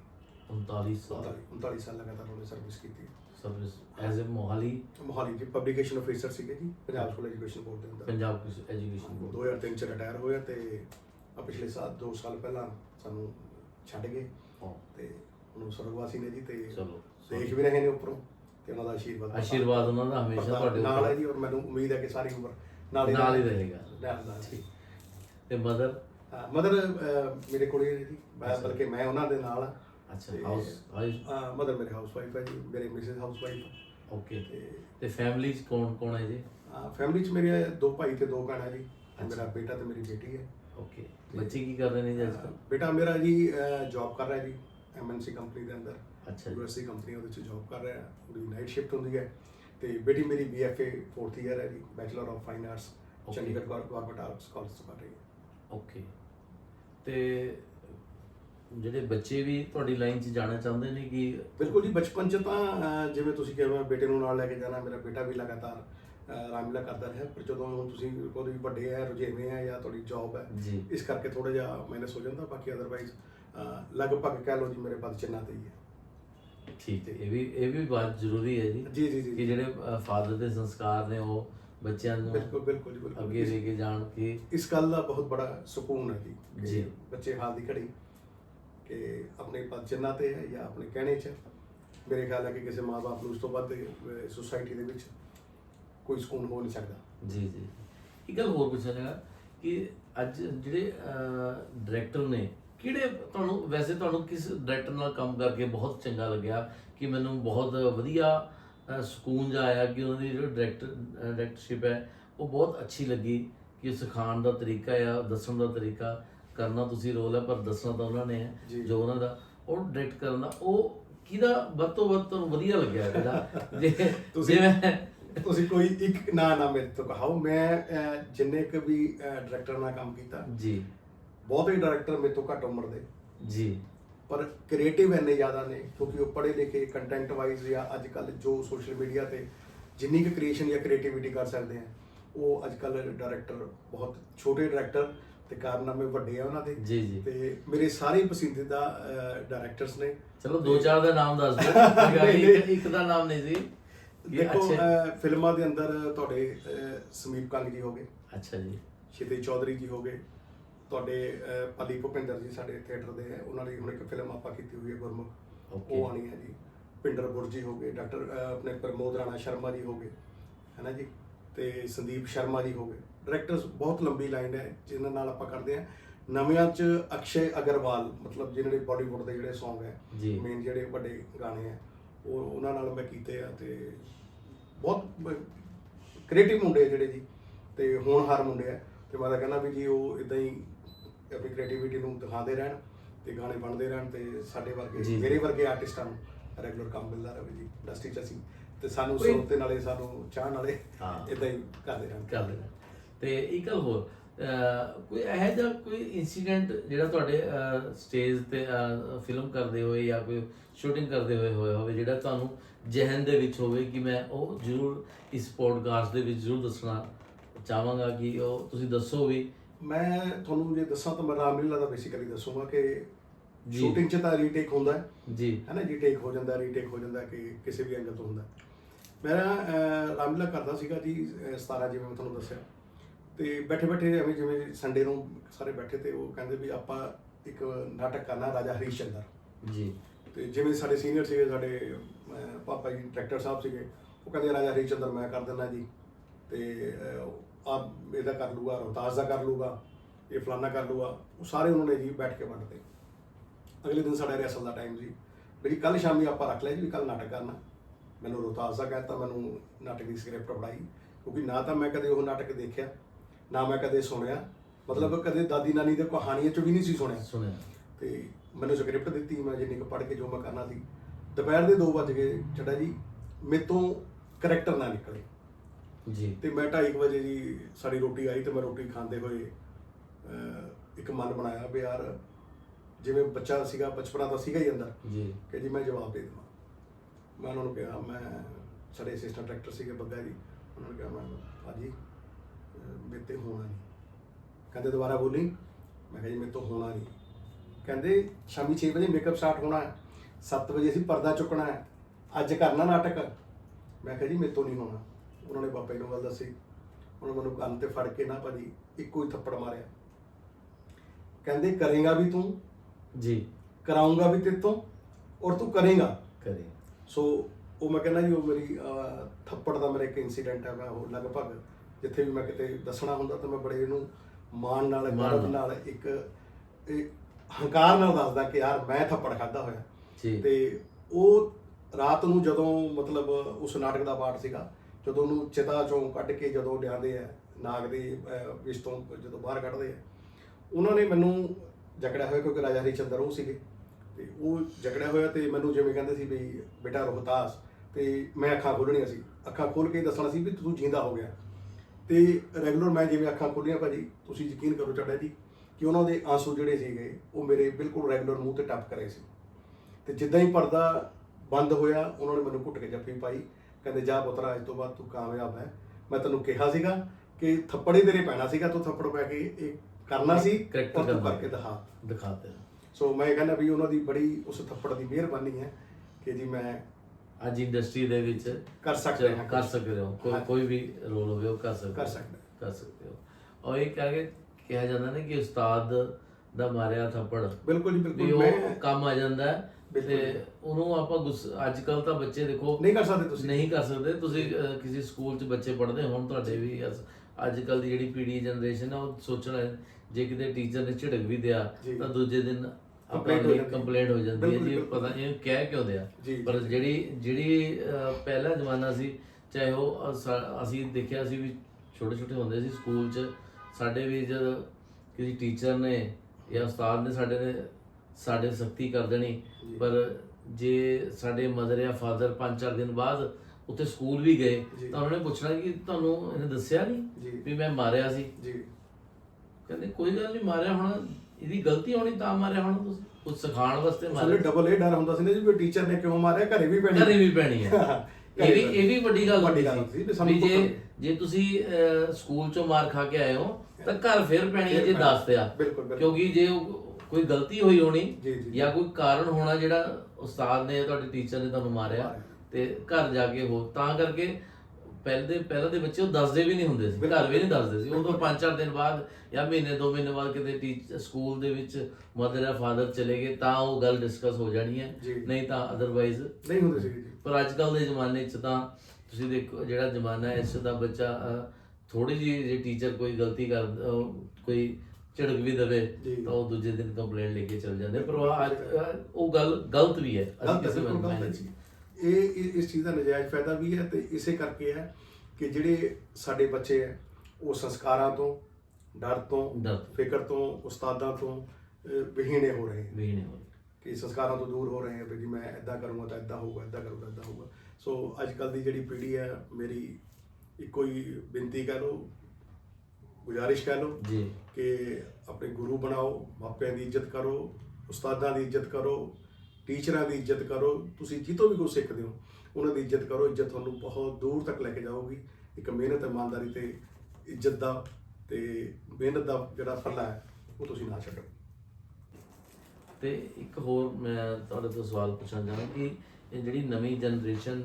39 ਸਾਲ। 39 39 ਸਾਲ ਲਗਾਤਾਰ ਉਹਨੇ ਸਰਵਿਸ ਕੀਤੀ। Service as a Mohali? Mohali ਜੀ ਪਬਲੀਕੇਸ਼ਨ ਅਫੀਸਰ ਸੀਗੇ ਜੀ ਪੰਜਾਬ ਸਕੂਲ ਐਜੂਕੇਸ਼ਨ ਬੋਰਡ ਦੇ ਅੰਦਰ। ਪੰਜਾਬ ਐਜੂਕੇਸ਼ਨ ਬੋਰਡ 2003 ਚ ਰਿਟਾਇਰ ਹੋਇਆ ਤੇ ਆ ਪਿਛਲੇ ਸਾਲ 2 ਸਾਲ ਪਹਿਲਾਂ ਸਾਨੂੰ ਛੱਡ ਗਏ। ਤੇ ਹੁਣ ਸਰਗਵਾਸੀ ਨੇ ਜੀ ਤੇ ਚਲੋ ਦੇਖ ਵੀ ਰਹੇ ਨੇ ਉੱਪਰੋਂ। ਤੇ ਉਹਨਾਂ ਦਾ ਆਸ਼ੀਰਵਾਦ ਆਸ਼ੀਰਵਾਦ ਉਹਨਾਂ ਦਾ ਹਮੇਸ਼ਾ ਤੁਹਾਡੇ ਨਾਲ ਹੈ ਜੀ ਔਰ ਮੈਨੂੰ ਉਮੀਦ ਹੈ ਕਿ ਸਾਰੀ ਉਮਰ ਨਾਲ ਨਾਲ ਹੀ ਰਹੇਗਾ। ਨਾਲ ਨਾਲ ਜੀ ਤੇ ਮਦਰ? ਮਦਰ ਮੇਰੇ ਕੋਲ ਹੀ ਹੈ ਜੀ। ਬਲਕਿ ਮੈਂ ਉਹਨਾਂ ਦੇ ਨਾਲ ਅੱਛਾ ਹਾਊਸ ਮਦਰ ਮੇਰੇ ਹਾਊਸ ਵਾਈਫ ਹੈ ਜੀ ਮੇਰੇ ਮਿਸਿਸ ਹਾਊਸ ਵਾਈਫ ਓਕੇ ਤੇ ਫੈਮਿਲੀ ਚ ਕੌਣ ਕੌਣ ਹੈ ਜੀ? ਫੈਮਿਲੀ ਚ ਮੇਰੇ ਦੋ ਭਾਈ ਤੇ ਦੋ ਭੈਣਾਂ ਜੀ। ਮੇਰਾ ਬੇਟਾ ਤੇ ਮੇਰੀ ਬੇਟੀ ਹੈ। ਓਕੇ ਬੱਚੇ ਕੀ ਕਰ ਰਹੇ ਨੇ ਜੀ ਅੱਜ ਬੇਟਾ ਮੇਰਾ ਜੀ ਜੌਬ ਕਰ ਰਿਹਾ ਜੀ ਐਮਐਨਸੀ ਕੰਪਨੀ ਦੇ ਅੰਦਰ। ਅੱਛਾ ਜੀ। ਯੂਐਸਸੀ ਕੰਪਨੀ ਉਹਦੇ ਚ ਜੌਬ ਕਰ ਰਿਹਾ ਉਹਦੀ ਨਾਈਟ ਸ਼ਿਫਟ ਹੁੰਦੀ ਹੈ ਤੇ ਬੇਟੀ ਮੇਰੀ ਬੀਐਫਏ 4th ਇਅਰ ਹੈ ਜੀ bachelor of fine arts Okay. Chandigarh government arts college ਤੋਂ ਕਰ ਰਹੀ ਹੈ। ਓਕੇ ਤੇ ਜਿਹੜੇ ਬੱਚੇ ਵੀ ਤੁਹਾਡੀ ਲਾਈਨ 'ਚ ਜਾਣਾ ਚਾਹੁੰਦੇ ਨੇ ਕਿ ਬਿਲਕੁਲ ਜੀ ਬਚਪਨ ਚ ਤਾਂ ਅਹ, ਜਿਵੇਂ ਤੁਸੀਂ ਕਿਹਾ ਮੈਂ ਬੇਟੇ ਨੂੰ ਨਾਲ ਲੈ ਕੇ ਜਾਣਾ ਮੇਰਾ ਬੇਟਾ ਵੀ ਲਗਾਤਾਰ ਅਹ, ਰਾਮਲੀਲਾ ਕਰਦਾ ਰਿਹਾ ਪਰ ਜਦੋਂ ਹੁਣ ਤੁਸੀਂ ਕੋਈ ਵੱਡੇ ਹੈ ਰੁਝੇਵੇਂ ਹੈ ਜਾਂ ਤੁਹਾਡੀ ਜੌਬ ਹੈ ਜੀ। ਇਸ ਕਰਕੇ ਥੋੜਾ ਜਿਹਾ ਮਾਈਨਸ ਹੋ ਜਾਂਦਾ ਬਾਕੀ ਅਦਰਵਾਈਜ਼ ਲਗਭਗ ਕਹਿ ਲਓ ਜੀ ਮੇਰੇ ਪਦ ਚਿੰਨ੍ਹਾਂ ਤੇ ਹੀ ਹੈ। ਠੀਕ ਹੈ ਇਹ ਵੀ ਇਹ ਵੀ ਬਾਤ ਜ਼ਰੂਰੀ ਹੈ ਜੀ ਜੀ ਜੀ ਜੀ ਕਿ ਜਿਹੜੇ ਫਾਦਰ ਦੇ ਸੰਸਕਾਰ ਨੇ ਉਹ ਬੱਚਿਆਂ ਨੂੰ ਬਿਲਕੁਲ ਬਿਲਕੁਲ ਜੀ ਬਿਲਕੁਲ। ਅੱਗੇ ਲੈ ਕੇ ਜਾਣ ਕਿ ਇਸ ਗੱਲ ਦਾ ਬਹੁਤ ਬੜਾ ਸਕੂਨ ਹੈ ਜੀ ਕਿ ਜੀ। ਬੱਚੇ ਹਾਲ ਦੀ ਘੜੀ ਕਿ ਆਪਣੇ ਪਦ ਚਿੰਨ੍ਹਾਂ ਤੇ ਹੈ ਜਾਂ ਆਪਣੇ ਕਹਿਣੇ 'ਚ ਮੇਰੇ ਖਿਆਲ ਹੈ ਕਿ ਕਿਸੇ ਮਾਪੇ ਨੂੰ ਉਸ ਤੋਂ ਵੱਧ ਸੁਸਾਇਟੀ ਦੇ ਵਿੱਚ ਕੋਈ ਸਕੂਨ ਹੋ ਨਹੀਂ ਸਕਦਾ। ਜੀ ਜੀ। ਇੱਕ ਗੱਲ ਹੋਰ ਪੁੱਛਣਾ ਚਾਹਾਂਗਾ ਕਿ ਅੱਜ ਜਿਹੜੇ ਡਾਇਰੈਕਟਰ ਨੇ ਕਿਹੜੇ ਤੁਹਾਨੂੰ ਵੈਸੇ ਤੁਹਾਨੂੰ ਕਿਸ ਡਾਇਰੈਕਟਰ ਨਾਲ ਕੰਮ ਕਰਕੇ ਬਹੁਤ ਚੰਗਾ ਲੱਗਿਆ? ਕਿ ਮੈਨੂੰ ਬਹੁਤ ਵਧੀਆ ਸਕੂਨ ਜਿਹਾ ਆਇਆ ਕਿ ਉਹਨਾਂ ਦੀ ਜਿਹੜੀ ਡਾਇਰੈਕਟਰ ਡਾਇਰੈਕਟਰਸ਼ਿਪ ਹੈ ਉਹ ਬਹੁਤ ਅੱਛੀ ਲੱਗੀ ਕਿ ਸਿਖਾਉਣ ਦਾ ਤਰੀਕਾ ਆ ਦੱਸਣ ਦਾ ਤਰੀਕਾ ਕਰਨਾ ਤੁਸੀਂ ਰੋਲ ਹੈ ਪਰ ਦੱਸਣਾ ਤਾਂ ਉਹਨਾਂ ਨੇ ਹੈ ਜੀ। ਜੋ ਉਹਨਾਂ ਦਾ ਉਹ ਡਾਇਰੈਕਟ ਕਰਨ ਦਾ ਉਹ ਕਿਹਦਾ ਵੱਧ ਤੋਂ ਵੱਧ ਤੁਹਾਨੂੰ ਵਧੀਆ ਲੱਗਿਆ ਕਿਹਦਾ ਜੇ ਤੁਸੀਂ- ਤੁਸੀਂ ਕੋਈ ਇੱਕ ਨਾ ਨਾ ਮੇਰੇ ਤੋਂ ਕਹਾਓ ਮੈਂ ਜਿੰਨੇ ਕੁ ਵੀ ਡਾਇਰੈਕਟਰ ਨਾਲ ਕੰਮ ਕੀਤਾ ਜੀ। ਬਹੁਤੇ ਡਾਇਰੈਕਟਰ ਮੇਰੇ ਤੋਂ ਘੱਟ ਉਮਰ ਦੇ। ਜੀ। ਪਰ ਕ੍ਰੀਏਟਿਵ ਇੰਨੇ ਜ਼ਿਆਦਾ ਨੇ ਕਿਉਂਕਿ ਉਹ ਪੜ੍ਹੇ ਲਿਖੇ ਕੰਟੈਂਟ ਵਾਈਜ਼ ਜਾਂ ਅੱਜ ਕੱਲ ਜੋ ਸੋਸ਼ਲ ਮੀਡੀਆ ਤੇ ਜਿੰਨੀ ਕੁ ਕ੍ਰੀਏਸ਼ਨ ਜਾਂ ਕ੍ਰੀਏਟੀਵਿਟੀ ਕਰ ਸਕਦੇ ਆ ਉਹ ਅੱਜ ਕੱਲ ਡਾਇਰੈਕਟਰ ਬਹੁਤ ਛੋਟੇ ਡਾਇਰੈਕਟਰ ਤੇ ਕਾਰਨਾਮੇ ਵੱਡੇ ਆ ਉਹਨਾਂ ਦੇ। ਜੀ ਜੀ। ਤੇ ਮੇਰੇ ਸਾਰੇ ਪਸੰਦੀਦਾ ਡਾਇਰੈਕਟਰਸ ਨੇ। ਚਲੋ ਦੋ ਚਾਰ ਦਾ ਨਾਮ ਦੱਸ ਦਿਓ। ਇੱਕ ਦਾ ਨਾਮ ਨਹੀਂ ਸੀ। ਦੇਖੋ ਫਿਲਮਾਂ ਦੇ ਅੰਦਰ ਤੁਹਾਡੇ ਸਮੀਪ ਕੰਗ ਜੀ ਹੋਗੇ ਅੱਛਾ ਜੀ। ਸ਼ਿਤੇ ਚੌਧਰੀ ਜੀ ਹੋਗੇ ਤੁਹਾਡੇ ਪਲੀ ਭੁਪਿੰਦਰ ਜੀ ਸਾਡੇ ਥੀਏਟਰ ਦੇ ਹੈ। ਉਹਨਾਂ ਦੀ ਹੁਣ ਇੱਕ ਫਿਲਮ ਆਪਾਂ ਕੀਤੀ ਹੋਈ ਹੈ ਗੁਰਮੁਖ। ਉਹ ਆਣੀ ਹੈ ਜੀ। ਪਿੰਡਰ ਬੁਰਜੀ ਹੋ ਗਏ ਡਾਕਟਰ ਆਪਣੇ ਪ੍ਰਮੋਦ ਰਾਣਾ ਸ਼ਰਮਾ ਜੀ ਹੋ ਗਏ ਹੈ ਨਾ ਜੀ? ਤੇ ਸੰਦੀਪ ਸ਼ਰਮਾ ਜੀ ਹੋ ਗਏ। ਡਾਇਰੈਕਟਰਸ ਬਹੁਤ ਲੰਬੀ ਲਾਈਨ ਹੈ ਜਿਨ੍ਹਾਂ ਨਾਲ ਆਪਾਂ ਕਰਦੇ ਆ ਨਵਿਆਂ ਚ ਅਕਸ਼ੇ ਅਗਰਵਾਲ ਮਤਲਬ ਜਿਹਨਾਂ ਦੇ ਬਾਲੀਵੁੱਡ ਦੇ ਜਿਹੜੇ Song ਹੈ ਮੇਨ ਜਿਹੜੇ ਵੱਡੇ ਗਾਣੇ ਆ ਉਹ ਉਹਨਾਂ ਨਾਲ ਮੈਂ ਕੀਤੇ ਆ ਤੇ ਬਹੁਤ ਕ੍ਰੀਏਟਿਵ ਮੁੰਡੇ ਜਿਹੜੇ ਜੀ ਤੇ ਹੋਣਹਾਰ ਮੁੰਡੇ ਆ ਤੇ ਮੈਂ ਤਾਂ ਕਹਿੰਦਾ ਵੀ ਜੀ ਉਹ ਇਦਾਂ ਹੀ ਆਪਣੀ ਕ੍ਰੀਏਟੀਵਿਟੀ ਨੂੰ ਦਿਖਾਉਂਦੇ ਰਹਿਣ ਤੇ ਗਾਣੇ ਬਣਦੇ ਰਹਿਣ ਤੇ ਸਾਡੇ ਜੀ, ਵਰਗੇ ਜੀ। ਮੇਰੇ ਵਰਗੇ ਆਰਟਿਸਟਾਂ ਨੂੰ ਰੈਗੂਲਰ ਕੰਮ ਮਿਲਦਾ ਰਹੇ ਜੀ ਇੰਡਸਟਰੀ ਚ ਅਸੀਂ ਤੇ ਸਾਨੂੰ ਕੋਈ- ਸੁਣਤੇ ਨਾਲੇ ਸਾਨੂੰ ਚਾਹਣ ਵਾਲੇ ਹਾਂ। ਇਦਾਂ ਹੀ ਕਰਦੇ ਰਹਿਣ ਕਰ ਲੈਣਾ ਤੇ ਇੱਕ ਗੱਲ ਹੋਰ ਕੋਈ ਇਹੋ ਜਿਹਾ ਕੋਈ ਇਨਸੀਡੈਂਟ ਜਿਹੜਾ ਤੁਹਾਡੇ ਸਟੇਜ ਤੇ ਫਿਲਮ ਕਰਦੇ ਹੋਏ ਜਾਂ ਕੋਈ ਸ਼ੂਟਿੰਗ ਕਰਦੇ ਹੋਏ ਹੋਇਆ ਹੋਵੇ ਜਿਹੜਾ ਤੁਹਾਨੂੰ ਜ਼ਿਹਨ ਦੇ ਵਿੱਚ ਹੋਵੇ ਕਿ ਮੈਂ ਉਹ ਜ਼ਰੂਰ ਇਸ ਪੋਡਕਾਸਟ ਦੇ ਵਿੱਚ ਜ਼ਰੂਰ ਦੱਸਣਾ ਚਾਹਾਂਗਾ ਕਿ ਉਹ ਤੁਸੀਂ ਦੱਸੋ ਵੀ ਮੈਂ ਤੁਹਾਨੂੰ ਜੇ ਦੱਸਾਂ ਤਾਂ ਮੈਂ ਰਾਮਲੀਲਾ ਦਾ ਬੇਸਿਕਲੀ ਦੱਸੂਗਾ ਕਿ ਜੀ। ਸ਼ੂਟਿੰਗ ਚ ਤਾਂ ਰੀਟੇਕ ਹੁੰਦਾ ਹੈ। ਜੀ। ਹੈ ਨਾ ਜੀ ਟੇਕ ਹੋ ਜਾਂਦਾ ਰੀਟੇਕ ਹੋ ਜਾਂਦਾ ਕਿ ਕਿਸੇ ਵੀ ਐਂਗਲ ਤੋਂ ਹੁੰਦਾ ਮੇਰਾ ਅਹ, ਰਾਮਲੀਲਾ ਕਰਦਾ ਸੀਗਾ ਜੀ ਅਹ, 17 ਜਿਵੇਂ ਮੈਂ ਤੁਹਾਨੂੰ ਦੱਸਿਆ। ਤੇ ਬੈਠੇ ਬੈਠੇ ਐਵੇਂ ਜਿਵੇਂ ਸੰਡੇ ਨੂੰ ਸਾਰੇ ਬੈਠੇ ਤੇ ਉਹ ਕਹਿੰਦੇ ਵੀ ਆਪਾਂ ਇੱਕ ਨਾਟਕ ਕਰਨਾ ਰਾਜਾ ਹਰੀਸ਼ ਚੰਦਰ। ਜੀ। ਤੇ ਜਿਵੇਂ ਸਾਡੇ ਸੀਨੀਅਰ ਸੀਗੇ ਸਾਡੇ ਅਹ, ਪਾਪਾ ਜੀ ਡਾਇਰੈਕਟਰ ਸਾਹਿਬ ਸੀਗੇ ਉਹ ਕਹਿੰਦੇ ਰਾਜਾ ਹਰੀਸ਼ ਚੰਦਰ ਮੈਂ ਕਰ ਦਿੰਦਾ ਜੀ। ਤੇ ਆ ਇਹਦਾ ਕਰ ਲੂਗਾ ਰੋਹਤਾਸ ਦਾ ਕਰ ਲੂਗਾ ਇਹ ਫਲਾਨਾ ਕਰ ਲੂਗਾ ਉਹ ਸਾਰੇ ਉਹਨਾਂ ਨੇ ਜੀ ਬੈਠ ਕੇ ਵੰਡਦੇ ਅਗਲੇ ਦਿਨ ਸਾਡਾ ਰਿਹਰਸਲ ਦਾ ਟਾਈਮ ਸੀ ਵੀ ਕੱਲ ਸ਼ਾਮੀ ਆਪਾਂ ਰੱਖ ਲਿਆ ਜੀ ਕੱਲ ਨਾਟਕ ਕਰਨਾ। ਮੈਨੂੰ ਰੋਹਤਾਸ ਦਾ ਕਹਿਤਾ ਮੈਨੂੰ ਨਾਟਕ ਦੀ ਸਕ੍ਰਿਪਟ ਪੜਾਈ ਕਿਉਂਕਿ ਨਾ ਤਾਂ ਮੈਂ ਕਦੇ ਉਹ ਨਾਟਕ ਦੇਖਿਆ ਨਾ ਮੈਂ ਕਦੇ ਸੁਣਿਆ। ਮਤਲਬ ਕਦੇ ਦਾਦੀ ਨਾਨੀ ਦੇ ਕਹਾਣੀਆਂ ਚ ਵੀ ਨਹੀਂ ਸੀ ਸੁਣਿਆ। ਸੁਣਿਆ। ਤੇ ਮੈਨੂੰ ਸਕ੍ਰਿਪਟ ਦਿੱਤੀ ਮੈਂ ਜਿੰਨੀ ਕੁ ਪੜ੍ਹ ਕੇ ਜੋ ਮੈਂ ਕਰਨਾ ਸੀ। ਦੁਪਹਿਰ ਦੇ 2 ਵਜ ਚੜਾ ਜੀ ਮੇਰੇ ਤੋਂ ਕਰੈਕਟਰ ਨਾ ਨਿਕਲੇ। ਜੀ। ਤੇ ਮੈਂ 2:30 ਵਜੇ ਜੀ ਸਾਡੀ ਰੋਟੀ ਆਈ ਤੇ ਮੈਂ ਰੋਟੀ ਖਾਂਦੇ ਹੋਏ ਅਹ, ਇੱਕ ਮਨ ਬਣਾਇਆ ਵੀ ਯਾਰ ਜਿਵੇਂ ਬੱਚਾ ਸੀਗਾ ਬਚਪਨਾ ਤਾਂ ਸੀਗਾ ਹੀ ਅੰਦਰ। ਜੀ। ਕਿ ਜੀ ਮੈਂ ਜਵਾਬ ਦੇ ਦੇਵਾਂ। ਮੈਂ ਉਹਨਾਂ ਨੂੰ ਕਿਹਾ ਮੈਂ ਸਾਡੇ ਅਸਿਸਟੈਂਟ ਡਾਇਰੈਕਟਰ ਸੀਗੇ ਬੱਗਾ ਜੀ ਉਹਨਾਂ ਨੇ ਕਿਹਾ ਮੈਂ ਭਾਜੀ ਅਹ, ਮੇਰੇ ਤੇ ਹੋਣਾ ਨਹੀਂ। ਕਹਿੰਦੇ ਦੁਬਾਰਾ ਬੋਲੀ? ਮੈਂ ਕਿਹਾ ਜੀ ਮੇਰੇ ਤੋਂ ਹੋਣਾ ਨਹੀਂ। ਕਹਿੰਦੇ ਸ਼ਾਮੀ 6 ਵਜੇ ਮੇਕਅਪ ਸਟਾਰਟ ਹੋਣਾ ਹੈ। 7 ਵਜੇ ਅਸੀਂ ਪਰਦਾ ਚੁੱਕਣਾ ਹੈ। ਅੱਜ ਕਰਨਾ ਨਾਟਕ। ਮੈਂ ਕਿਹਾ ਜੀ ਮੇਰੇ ਤੋਂ ਨਹੀਂ ਹੋਣਾ। ਉਹਨਾਂ ਨੇ ਬਾਬਾ ਜੀ ਨੂੰ ਗੱਲ ਦੱਸੀ। ਉਹਨਾਂ ਮੈਨੂੰ ਕੰਨ ਤੇ ਫੜ ਕੇ ਨਾ ਭਾਜੀ ਇੱਕੋ ਹੀ ਥੱਪੜ ਮਾਰਿਆ। ਕਹਿੰਦੇ ਕਰੇਗਾ ਵੀ ਤੂੰ ਜੀ। ਕਰਾਉਂਗਾ ਵੀ ਤੇਰੇ ਤੋਂ ਔਰ ਤੂੰ ਕਰੇਗਾ। ਕਰੇ। ਸੋ ਉਹ ਮੈਂ ਕਹਿੰਦਾ ਜੀ ਉਹ ਮੇਰੀ ਥੱਪੜ ਦਾ ਮੇਰਾ ਇੱਕ ਇਨਸੀਡੈਂਟ ਹੈ ਮੈਂ ਉਹ ਲਗਭਗ ਜਿੱਥੇ ਵੀ ਮੈਂ ਕਿਤੇ ਦੱਸਣਾ ਹੁੰਦਾ ਤਾਂ ਮੈਂ ਬੜੇ ਇਹਨੂੰ ਮਾਣ ਨਾਲ ਗਰਵ ਨਾਲ। ਇੱਕ ਹੰਕਾਰ ਨਾਲ ਦੱਸਦਾ ਕਿ ਯਾਰ ਮੈਂ ਥੱਪੜ ਖਾਦਾ ਹੋਇਆ। ਜੀ। ਤੇ ਉਹ ਰਾਤ ਨੂੰ ਜਦੋਂ ਮਤਲਬ ਉਸ ਨਾਟਕ ਦਾ ਪਾਠ ਸੀਗਾ ਜਦੋਂ ਉਹਨੂੰ ਚਿਤਾ ਚੋਂ ਕੱਢ ਕੇ ਜਦੋਂ ਲਿਆਂਦੇ ਆ ਨਾਗ ਦੇ ਅਹ, ਵਿਸ਼ ਤੋਂ ਜਦੋਂ ਬਾਹਰ ਕੱਢਦੇ ਆ ਉਹਨਾਂ ਨੇ ਮੈਨੂੰ ਜਕੜਿਆ ਹੋਇਆ ਕਿਉਂਕਿ ਰਾਜਾ ਹਰੀਚੰਦਰ ਉਹ ਸੀਗੇ। ਤੇ ਉਹ ਜਕੜਿਆ ਹੋਇਆ ਤੇ ਮੈਨੂੰ ਜਿਵੇਂ ਕਹਿੰਦੇ ਸੀ ਵੀ ਬੇਟਾ ਰੋਹਤਾਸ ਤੇ ਮੈਂ ਅੱਖਾਂ ਖੋਲਣੀਆਂ ਸੀ। ਅੱਖਾਂ ਖੋਲ ਕੇ ਦੱਸਣਾ ਸੀ ਵੀ ਤੂੰ ਜਿੰਦਾ ਹੋ ਗਿਆ। ਤੇ ਰੈਗੂਲਰ ਮੈਂ ਜਿਵੇਂ ਅੱਖਾਂ ਖੋਲੀਆਂ ਭਾਜੀ ਤੁਸੀਂ ਯਕੀਨ ਕਰੋ ਚੜਾ ਜੀ ਕਿ ਉਹਨਾਂ ਦੇ ਆਂਸੂ ਜਿਹੜੇ ਸੀਗੇ ਉਹ ਮੇਰੇ ਬਿਲਕੁਲ ਰੈਗੂਲਰ ਮੂੰਹ ਤੇ ਟੱਪ ਕਰੇ ਸੀ। ਤੇ ਜਿੱਦਾਂ ਹੀ ਪਰਦਾ ਬੰਦ ਹੋਇਆ ਉਹਨਾਂ ਨੇ ਮੈਨੂੰ ਘੁੱਟ ਕੇ ਜੱਫੀ ਪਾਈ ਕਹਿੰਦੇ ਜਾ ਪੁੱਤਰਾ ਅੱਜ ਤੋਂ ਬਾਅਦ ਤੂੰ ਕਾਮਯਾਬ ਹੈ। ਮੈਂ ਤੈਨੂੰ ਕਿਹਾ ਸੀਗਾ ਕਿ ਥੱਪੜੇ ਤੇਰੇ ਪੈਣਾ ਸੀਗਾ ਤੂੰ ਥੱਪੜ ਪੈ ਕੇ ਇਹ ਕਰਨਾ ਸੀ ਤੂੰ ਕਰਨਾ। ਕਰਕੇ ਦਿਖਾ। ਦਿਖਾਤੇ ਸੋ ਮੈਂ ਕਹਿੰਦਾ ਵੀ ਉਹਨਾਂ ਦੀ ਬੜੀ ਉਸ ਥੱਪੜ ਦੀ ਮਿਹਰਬਾਨੀ ਹੈ ਕਿ ਜੀ ਮੈਂ ਅੱਜ ਇੰਡਸਟਰੀ ਦੇ ਵਿੱਚ ਕਰ ਸਕਦੇ ਹਾਂ। ਕਰ ਸਕਦੇ ਹੋ। ਕੋਈ ਵੀ ਰੋਲ ਹੋਵੇ ਉਹ ਕਰ ਸਕਦੇ ਕਰ ਹੋ। ਸਕਦਾ ਕਰ ਸਕਦੇ ਹੋ। ਔਰ ਇਹ ਕਹਿ ਕੇ ਕਿਹਾ ਜਾਂਦਾ ਨਾ ਕਿ ਉਸਤਾਦ ਦਾ ਮਾਰਿਆ ਥੱਪੜ। ਬਿਲਕੁਲ ਜੀ ਬਿਲਕੁਲ। ਮੈਂ ਕੰਮ ਆ ਜਾਂਦਾ ਹੈ। ਤੇ ਉਹਨੂੰ ਆਪਾਂ ਗੁੱਸ- ਅੱਜ ਕੱਲ ਤਾਂ ਬੱਚੇ ਦੇਖੋ ਨਹੀਂ ਕਰ ਸਕਦੇ ਤੁਸੀਂ ਨਹੀਂ ਕਰ ਸਕਦੇ ਤੁਸੀਂ ਅਹ, ਕਿਸੇ ਸਕੂਲ 'ਚ ਬੱਚੇ ਪੜ੍ਹਦੇ ਹੋਣ ਤੁਹਾਡੇ ਵੀ ਅੱਜ ਕੱਲ ਦੀ ਜਿਹੜੀ ਪੀੜੀ ਜਨਰੇਸ਼ਨ ਆ ਉਹ ਸੋਚਣਾ ਹੈ, ਜੇ ਕਿਤੇ ਟੀਚਰ ਨੇ ਝਿੜਕ ਵੀ ਦਿਆ ਜੀ। ਤਾਂ ਦੂਜੇ ਦਿਨ Complaint ਹੋ ਆਪਣੀ ਜਾਂਦੀ। ਕੰਪਲੇਂਟ ਹੋ ਜਾਂਦੀ ਹੈ ਬਿਲਕੁਲ, ਜੀ ਬਿਲਕੁਲ। ਪਤਾ ਨਹੀਂ ਕਹਿ ਕਿਉਂ ਦਿਆ ਜੀ, ਪਰ। ਜਿਹੜੀ ਜਿਹੜੀ ਅਹ, ਪਹਿਲਾ ਜ਼ਮਾਨਾ ਸੀ ਚਾਹੇ ਉਹ ਅਸ- ਅਸੀਂ ਦੇਖਿਆ ਸੀ ਵੀ ਛੋਟੇ ਛੋਟੇ ਹੁੰਦੇ ਸੀ ਸਕੂਲ 'ਚ ਸਾਡੇ ਵੀ ਜਦ ਕਿਸੇ ਟੀਚਰ ਨੇ ਜਾਂ ਉਸਤਾਦ ਨੇ ਸਾਡੇ ਨੇ ਸਾਡੇ ਸਖਤੀ ਕਰ ਦੇਣੀ। ਪਰ ਜੇ ਸਾਡੇ ਮਦਰ ਜਾਂ ਫਾਦਰ ਪੰਜ ਚਾਰ ਦਿਨ ਬਾਅਦ ਉੱਥੇ ਸਕੂਲ ਵੀ ਗਏ। ਤਾਂ ਉਹਨਾਂ ਨੇ ਪੁੱਛਣਾ ਕਿ ਤੁਹਾਨੂੰ ਇਹਨੇ ਦੱਸਿਆ ਨਹੀਂ ਵੀ ਮੈਂ ਮਾਰਿਆ ਸੀ? ਜੀ। ਕਹਿੰਦੇ ਕੋਈ ਗੱਲ ਨਹੀਂ ਮਾਰਿਆ ਹੋਣਾ ਇਹਦੀ ਗਲਤੀ ਹੋਣੀ ਤਾਂ ਮਾਰਿਆ ਹੋਣਾ ਤੁਸੀਂ। ਕੁਝ ਸਿਖਾਉਣ ਵਾਸਤੇ ਮਾਰਿਆ। ਡਬਲ ਇਹ ਡਰ ਹੁੰਦਾ ਸੀ ਨਾ ਜੀ ਵੀ ਟੀਚਰ ਨੇ ਕਿਉਂ ਮਾਰਿਆ ਘਰੇ ਵੀ ਪੈਣੀ। ਘਰੇ ਵੀ ਪੈਣੀ ਹੈ। ਇਹ ਵੀ ਇਹ ਵੀ ਵੱਡੀ ਗੱਲ ਵੱਡੀ ਗੱਲ ਸੀ ਵੀ ਜੇ। ਜੇ ਤੁਸੀਂ ਸਕੂਲ ਚੋਂ ਮਾਰ ਖਾ ਕੇ ਆਏ ਹੋ ਤਾਂ ਘਰ ਫੇਰ ਪੈਣੀ ਹੈ ਜੇ ਫਿਰ ਦੱਸ ਦਿਆ। ਬਿਲਕੁਲ ਬਿਲਕੁਲ। ਕਿਉਂਕਿ ਜੇ ਕੋਈ ਗਲਤੀ ਹੋਈ ਹੋਣੀ ਜੀ, ਜੀ, ਜੀ। ਜਾਂ ਕੋਈ ਕਾਰਨ ਹੋਣਾ ਜਿਹੜਾ ਉਸਤਾਦ ਨੇ ਤੁਹਾਡੇ ਟੀਚਰ ਨੇ ਤੁਹਾਨੂੰ ਮਾਰਿਆ ਮਾਰਿਆ। ਤੇ ਘਰ ਜਾ ਕੇ ਹੋ ਤਾਂ ਕਰਕੇ ਪਹਿਲੇ ਦੇ ਪਹਿਲਾਂ ਦੇ ਬੱਚੇ ਉਹ ਦੱਸਦੇ ਵੀ ਨਹੀਂ ਹੁੰਦੇ ਸੀ। ਘਰ ਵੀ ਨਹੀਂ ਦੱਸਦੇ ਸੀ ਉਦੋਂ ਬਿਲਕੁਲ। ਪੰਜ ਚਾਰ ਦਿਨ ਬਾਅਦ ਜਾਂ ਮਹੀਨੇ ਦੋ ਮਹੀਨੇ ਬਾਅਦ ਕਿਤੇ ਟੀਚਰ ਸਕੂਲ ਦੇ ਵਿੱਚ ਮਦਰ ਜਾਂ ਫਾਦਰ ਚਲੇ ਗਏ ਤਾਂ ਉਹ ਗੱਲ ਡਿਸਕਸ ਹੋ ਜਾਣੀ ਹੈ ਜੀ। ਨਹੀਂ ਤਾਂ ਅਦਰਵਾਈਜ਼ ਨਹੀਂ ਹੁੰਦੇ ਸੀ ਜੀ ਪਰ ਅੱਜ ਕੱਲ ਦੇ ਜ਼ਮਾਨੇ 'ਚ ਤਾਂ ਤੁਸੀਂ ਦੇਖੋ ਜਿਹੜਾ ਜ਼ਮਾਨਾ ਹੈ ਇਸ 'ਚ ਤਾਂ ਬੱਚਾ ਥੋੜੀ ਜਿਹੀ ਜੇ ਟੀਚਰ ਕੋਈ ਗਲਤੀ ਕਰ ਅਹ, ਕੋਈ ਝਿੜਕ ਵੀ ਦੇਵੇ ਜੀ। ਤਾਂ ਉਹ ਦੂਜੇ ਦਿਨ ਕੰਪਲੇਂਟ ਲੈ ਕੇ ਚਲ ਜਾਂਦੇ ਪਰ ਉਹ ਉਹ ਗੱਲ ਗਲਤ ਵੀ ਹੈ। ਗਲਤ ਹੈ ਕਿਸੇ ਬਿਲਕੁਲ ਮਾਇਨੇ ਗਲਤ ਹੈ 'ਚ ਜੀ। ਇਹ ਇਹ- ਇਸ ਚੀਜ਼ ਦਾ ਨਜਾਇਜ਼ ਫਾਇਦਾ ਵੀ ਹੈ ਤੇ ਇਸੇ ਕਰਕੇ ਹੈ ਕਿ ਜਿਹੜੇ ਸਾਡੇ ਬੱਚੇ ਹੈ ਉਹ ਸੰਸਕਾਰਾਂ ਤੋਂ ਡਰ ਤੋਂ ਡਰ ਤੋਂ। ਫਿਕਰ ਤੋਂ ਉਸਤਾਦਾਂ ਤੋਂ ਅਹ, ਵਿਹੀਣੇ ਹੋ ਰਹੇ ਹੈ ਵੀ ਨਹੀਂ ਹੋਣੀ ਕਿ ਸੰਸਕਾਰਾਂ ਤੋਂ ਦੂਰ ਹੋ ਰਹੇ ਹੈ ਵੀ ਜੀ ਮੈਂ ਇਦਾਂ ਕਰੂੰਗਾ ਤਾਂ ਇਦਾਂ ਹੋਊਗਾ ਇਦਾਂ ਕਰੂੰਗਾ ਇਦਾਂ ਹੋਊਗਾ। ਸੋ ਅੱਜ ਕੱਲ ਦੀ ਜਿਹੜੀ ਪੀੜ੍ਹੀ ਹੈ ਮੇਰੀ ਇੱਕੋ ਹੀ ਬੇਨਤੀ ਕਹਿ ਲਓ ਗੁਜ਼ਾਰਿਸ਼ ਕਹਿ ਲਓ ਜੀ। ਕਿ ਆਪਣੇ ਗੁਰੂ ਬਣਾਓ ਮਾਪਿਆਂ ਦੀ ਇੱਜ਼ਤ ਕਰੋ ਉਸਤਾਦਾਂ ਦੀ ਇੱਜ਼ਤ ਕਰੋ ਟੀਚਰਾਂ ਦੀ ਇੱਜ਼ਤ ਕਰੋ ਤੁਸੀਂ ਜਿੱਤੋਂ ਵੀ ਕੁਝ ਸਿੱਖਦੇ ਹੋ ਉਹਨਾਂ ਦੀ ਇੱਜ਼ਤ ਕਰੋ ਇੱਜ਼ਤ ਤੁਹਾਨੂੰ ਬਹੁਤ ਦੂਰ ਤੱਕ ਲੈ ਕੇ ਜਾਊਗੀ। ਇੱਕ ਮਿਹਨਤ ਇਮਾਨਦਾਰੀ ਤੇ ਇੱਜ਼ਤ ਦਾ ਤੇ ਮਿਹਨਤ ਦਾ ਜਿਹੜਾ ਫਲ ਹੈ ਉਹ ਤੁਸੀਂ ਨਾ ਛੱਡੋ। ਤੇ ਇੱਕ ਹੋਰ ਮੈਂ ਤੁਹਾਡੇ ਤੋਂ ਸਵਾਲ ਪੁੱਛਣਾ ਚਾਹਾਂ ਕਿ ਇਹ ਜਿਹੜੀ ਨਵੀਂ ਜਨਰੇਸ਼ਨ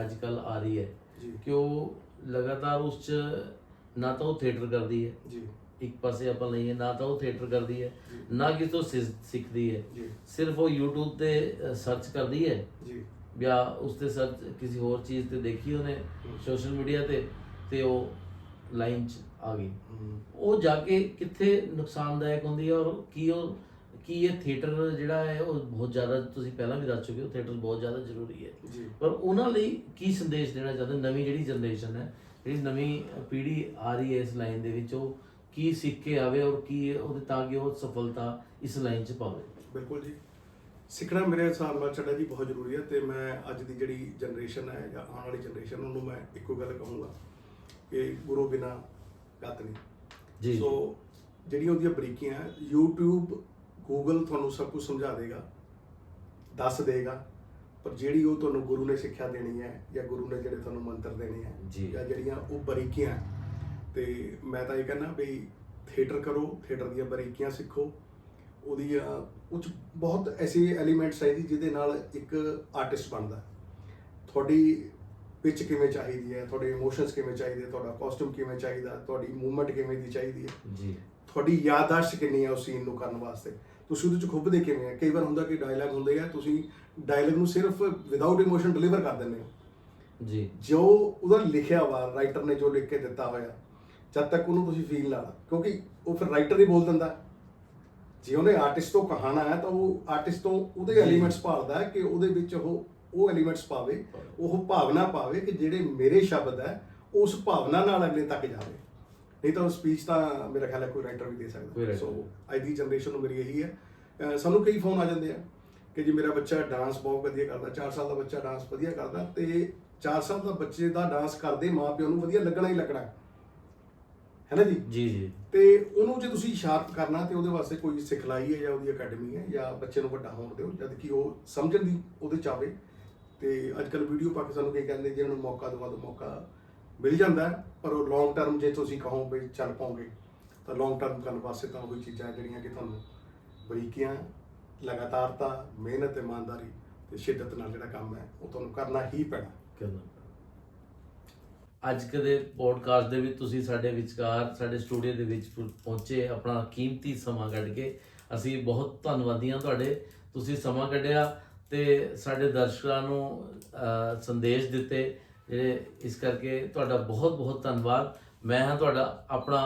ਅੱਜ ਕੱਲ ਆ ਰਹੀ ਹੈ ਕਿ ਉਹ ਲਗਾਤਾਰ ਉਸ 'ਚ ਨਾ ਤਾਂ ਉਹ ਥੀਏਟਰ ਕਰਦੀ ਹੈ। ਜੀ। ਇੱਕ ਪਾਸੇ ਆਪਾਂ ਲਈਏ ਨਾ ਤਾਂ ਉਹ ਥੀਏਟਰ ਕਰਦੀ ਹੈ ਨਾ ਕਿਸੇ ਤੋਂ ਸਿ- ਸਿੱਖਦੀ ਹੈ। ਜੀ। ਸਿਰਫ ਉਹ YouTube ਤੇ ਸਰਚ ਕਰਦੀ ਹੈ। ਜੀ। ਜਾਂ ਉਸ ਤੇ ਸਰਚ ਕਿਸੇ ਹੋਰ ਚੀਜ਼ ਤੇ ਦੇਖੀ ਉਹਨੇ ਸੋਸ਼ਲ ਮੀਡੀਆ ਤੇ ਤੇ ਉਹ ਲਾਈਨ 'ਚ ਆ ਗਈ। ਹਮ, ਉਹ ਜਾ ਕੇ ਕਿੱਥੇ ਨੁਕਸਾਨਦਾਇਕ ਹੁੰਦੀ ਹੈ ਔਰ ਕੀ ਉਹ ਕੀ ਇਹ ਥੀਏਟਰ ਜਿਹੜਾ ਹੈ ਉਹ ਬਹੁਤ ਜ਼ਿਆਦਾ ਤੁਸੀਂ ਪਹਿਲਾਂ ਵੀ ਦੱਸ ਚੁੱਕੇ ਹੋ ਥੀਏਟਰ ਬਹੁਤ ਜ਼ਿਆਦਾ ਜ਼ਰੂਰੀ ਹੈ। ਜੀ। ਪਰ ਉਹਨਾਂ ਲਈ ਕੀ ਸੰਦੇਸ਼ ਦੇਣਾ ਚਾਹੁੰਦੇ? ਨਵੀਂ ਜਿਹੜੀ ਜਨਰੇਸ਼ਨ ਹੈ ਜਿਹੜੀ ਨਵੀਂ ਪੀੜ੍ਹੀ ਆ ਰਹੀ ਹੈ ਇਸ ਲਾਈਨ ਦੇ ਵਿੱਚ ਉਹ ਕੀ ਸਿੱਖ ਕੇ ਆਵੇ ਔਰ ਕੀ ਉਹਦੇ ਤਾਂ ਕਿ ਉਹ ਸਫਲਤਾ ਇਸ ਲਾਈਨ 'ਚ ਪਾਵੇ। ਬਿਲਕੁਲ ਜੀ। ਸਿੱਖਣਾ ਮੇਰੇ ਹਿਸਾਬ ਨਾਲ ਚੱਡਾ ਜੀ ਬਹੁਤ ਜ਼ਰੂਰੀ ਹੈ ਤੇ ਮੈਂ ਅੱਜ ਦੀ ਜਿਹੜੀ ਜਨਰੇਸ਼ਨ ਹੈ ਜਾਂ ਆਉਣ ਵਾਲੀ ਜਨਰੇਸ਼ਨ ਉਹਨੂੰ ਮੈਂ ਇੱਕੋ ਗੱਲ ਕਹੂੰਗਾ ਕਿ ਗੁਰੂ ਬਿਨਾ ਗਤ ਨਹੀਂ। ਜੀ। ਸੋ ਜਿਹੜੀਆਂ ਉਹਦੀਆਂ ਬਰੀਕੀਆਂ ਹੈ, YouTube Google ਤੁਹਾਨੂੰ ਸਭ ਕੁਝ ਸਮਝਾ ਦੇਗਾ ਦੱਸ ਦੇਗਾ ਪਰ ਜਿਹੜੀ ਉਹ ਤੁਹਾਨੂੰ ਗੁਰੂ ਨੇ ਸਿੱਖਿਆ ਦੇਣੀ ਹੈ ਜਾਂ ਗੁਰੂ ਨੇ ਜਿਹੜੇ ਤੁਹਾਨੂੰ ਮੰਤਰ ਦੇਣੇ ਹੈ ਜੀ। ਜਿਹੜੀਆਂ ਉਹ ਬਰੀਕੀਆਂ ਤੇ ਮੈਂ ਤਾਂ ਇਹ ਕਹਿੰਦਾ ਵੀ ਥੀਏਟਰ ਕਰੋ ਥੀਏਟਰ ਦੀਆਂ ਬਰੀਕੀਆਂ ਸਿੱਖੋ ਉਹਦੀਆਂ ਉਹ 'ਚ ਬਹੁਤ ਐਸੇ ਐਲੀਮੈਂਟਸ ਹੈ ਜਿਹਦੇ ਨਾਲ ਇੱਕ ਆਰਟਿਸਟ ਬਣਦਾ। ਤੁਹਾਡੀ ਪਿਚ ਕਿਵੇਂ ਚਾਹੀਦੀ ਹੈ ਤੁਹਾਡੇ ਇਮੋਸ਼ਨਸ ਕਿਵੇਂ ਚਾਹੀਦੇ ਤੁਹਾਡਾ ਕਾਸਟਿਊਮ ਕਿਵੇਂ ਚਾਹੀਦਾ ਤੁਹਾਡੀ ਮੂਵਮੈਂਟ ਕਿਵੇਂ ਦੀ ਚਾਹੀਦੀ ਹੈ ਜੀ ਤੁਹਾਡੀ ਯਾਦਾਸ਼ਤ ਕਿੰਨੀ ਹੈ ਉਸ ਸੀਨ ਨੂੰ ਕਰਨ ਵਾਸਤੇ ਤੁਸੀਂ ਉਹਦੇ ਚ ਖੁੱਬਦੇ ਕਿਵੇਂ ਆ। ਕਈ ਵਾਰ ਹੁੰਦਾ ਕਿ ਡਾਇਲੌਗ ਹੁੰਦੇ ਆ ਤੁਸੀਂ ਡਾਇਲੌਗ ਨੂੰ ਸਿਰਫ ਵਿਦਆਊਟ ਇਮੋਸ਼ਨ ਡਿਲੀਵਰ ਕਰ ਦਿੰਦੇ ਹੋ। ਜੀ। ਜੋ ਉਹਦਾ ਲਿਖਿਆ ਵਾ ਰਾਈਟਰ ਨੇ ਜੋ ਲਿਖ ਕੇ ਦਿੱਤਾ ਹੋਇਆ ਜਦ ਤੱਕ ਉਹਨੂੰ ਤੁਸੀਂ ਫੀਲ ਨਾ ਲਾ ਕਿਉਂਕਿ ਉਹ ਫਿਰ ਰਾਈਟਰ ਹੀ ਬੋਲ ਦਿੰਦਾ। ਜੇ ਉਹਨੇ ਆਰਟਿਸਟ ਤੋਂ ਕਹਾਣਾ ਹੈ ਤਾਂ ਉਹ ਆਰਟਿਸਟ ਤੋਂ ਉਹਦੇ। ਐਲੀਮੈਂਟਸ ਭਾਲਦਾ ਹੈ ਕਿ ਉਹਦੇ ਵਿੱਚ ਉਹ ਉਹ ਐਲੀਮੈਂਟਸ ਪਾਵੇ ਉਹ ਭਾਵਨਾ ਪਾਵੇ ਕਿ ਜਿਹੜੇ ਮੇਰੇ ਸ਼ਬਦ ਹੈ ਉਸ ਭਾਵਨਾ ਨਾਲ ਅਗਲੇ ਤੱਕ ਜਾਵੇ। ਨਹੀਂ ਤਾਂ ਉਹ ਸਪੀਚ ਤਾਂ ਮੇਰਾ ਖਿਆਲ ਹੈ ਕੋਈ ਰਾਈਟਰ ਵੀ ਦੇ ਕੋਈ ਸਕਦਾ writer ਸੋ ਅੱਜ ਦੀ ਜਨਰੇਸ਼ਨ ਨੂੰ ਮੇਰੀ ਇਹੀ ਹੈ। ਅਹ ਸਾਨੂੰ ਕਈ ਫੋਨ ਆ ਜਾਂਦੇ ਆ ਕਿ ਜੀ ਮੇਰਾ ਬੱਚਾ ਡਾਂਸ ਬਹੁਤ ਵਧੀਆ ਕਰਦਾ 4 ਸਾਲ ਦਾ ਬੱਚਾ ਡਾਂਸ ਵਧੀਆ ਕਰਦਾ ਤੇ 4 ਸਾਲ ਦਾ ਬੱਚੇ ਦਾ ਡਾਂਸ ਕਰਦੇ ਮਾਪਿਆਂ ਨੂੰ ਵਧੀਆ ਲੱਗਣਾ ਹੀ ਲੱਗਣਾ। ਹੈ ਹੈ ਨਾ ਜੀ? ਜੀ ਜੀ। ਤੇ ਉਹਨੂੰ ਜੇ ਤੁਸੀਂ ਸ਼ਾਰਪ ਕਰਨਾ ਤੇ ਉਹਦੇ ਵਾਸਤੇ ਕੋਈ ਸਿਖਲਾਈ ਹੈ ਜਾਂ ਉਹਦੀ ਅਕੈਡਮੀ ਹੈ ਜਾਂ ਬੱਚੇ ਨੂੰ ਵੱਡਾ ਹੋਣ ਦਿਓ ਜਦ ਕਿ ਉਹ ਸਮਝਣ ਦੀ ਉਹਦੇ ਚਾਵੇ ਤੇ ਅੱਜ ਕੱਲ ਵੀਡੀਓ ਪਾ ਕੇ ਸਾਨੂੰ ਕੀ ਕਹਿੰਦੇ ਜੇ ਉਹਨੂੰ ਮੌਕਾ ਦਵਾ ਦੋ ਮੌਕਾ ਮਿਲ ਜਾਂਦਾ ਪਰ ਉਹ ਲੌਂਗ ਟਰਮ ਜੇ ਤੁਸੀਂ ਕਹੋ ਵੀ ਚੱਲ ਪਾਓਗੇ ਤਾਂ ਲੌਂਗ ਟਰਮ ਕਰਨ ਵਾਸਤੇ ਤਾਂ ਉਹੀ ਚੀਜ਼ਾਂ ਜਿਹੜੀਆਂ ਕਿ ਤੁਹਾਨੂੰ ਬਰੀਕੀਆਂ ਲਗਾਤਾਰਤਾ ਮਿਹਨਤ, ਇਮਾਨਦਾਰੀ ਤੇ ਸ਼ਿੱਦਤ ਨਾਲ ਜਿਹੜਾ ਕੰਮ ਹੈ, ਉਹ ਤੁਹਾਨੂੰ ਕਰਨਾ ਹੀ ਪੈਣਾ। ਕਰਨਾ ਅੱਜ ਕਦੇ ਪੋਡਕਾਸਟ ਦੇ ਵਿੱਚ ਤੁਸੀਂ ਸਾਡੇ ਵਿਚਕਾਰ, ਸਾਡੇ ਸਟੂਡੀਓ ਦੇ ਵਿੱਚ ਪਹੁੰਚੇ, ਆਪਣਾ ਕੀਮਤੀ ਸਮਾਂ ਕੱਢ ਕੇ, ਅਸੀਂ ਬਹੁਤ ਧੰਨਵਾਦੀ ਹਾਂ ਤੁਹਾਡੇ। ਤੁਸੀਂ ਸਮਾਂ ਕੱਢਿਆ ਤੇ ਸਾਡੇ ਦਰਸ਼ਕਾਂ ਨੂੰ ਸੰਦੇਸ਼ ਦਿੱਤੇ। ਜਿਹੜੇ ਇਸ ਕਰਕੇ ਤੁਹਾਡਾ ਬਹੁਤ ਬਹੁਤ ਧੰਨਵਾਦ। ਮੈਂ ਹਾਂ ਤੁਹਾਡਾ ਆਪਣਾ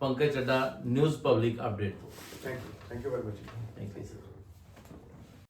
Pankaj Chadda news public update ਤੋਂ। Thank you thank you very much thank you sir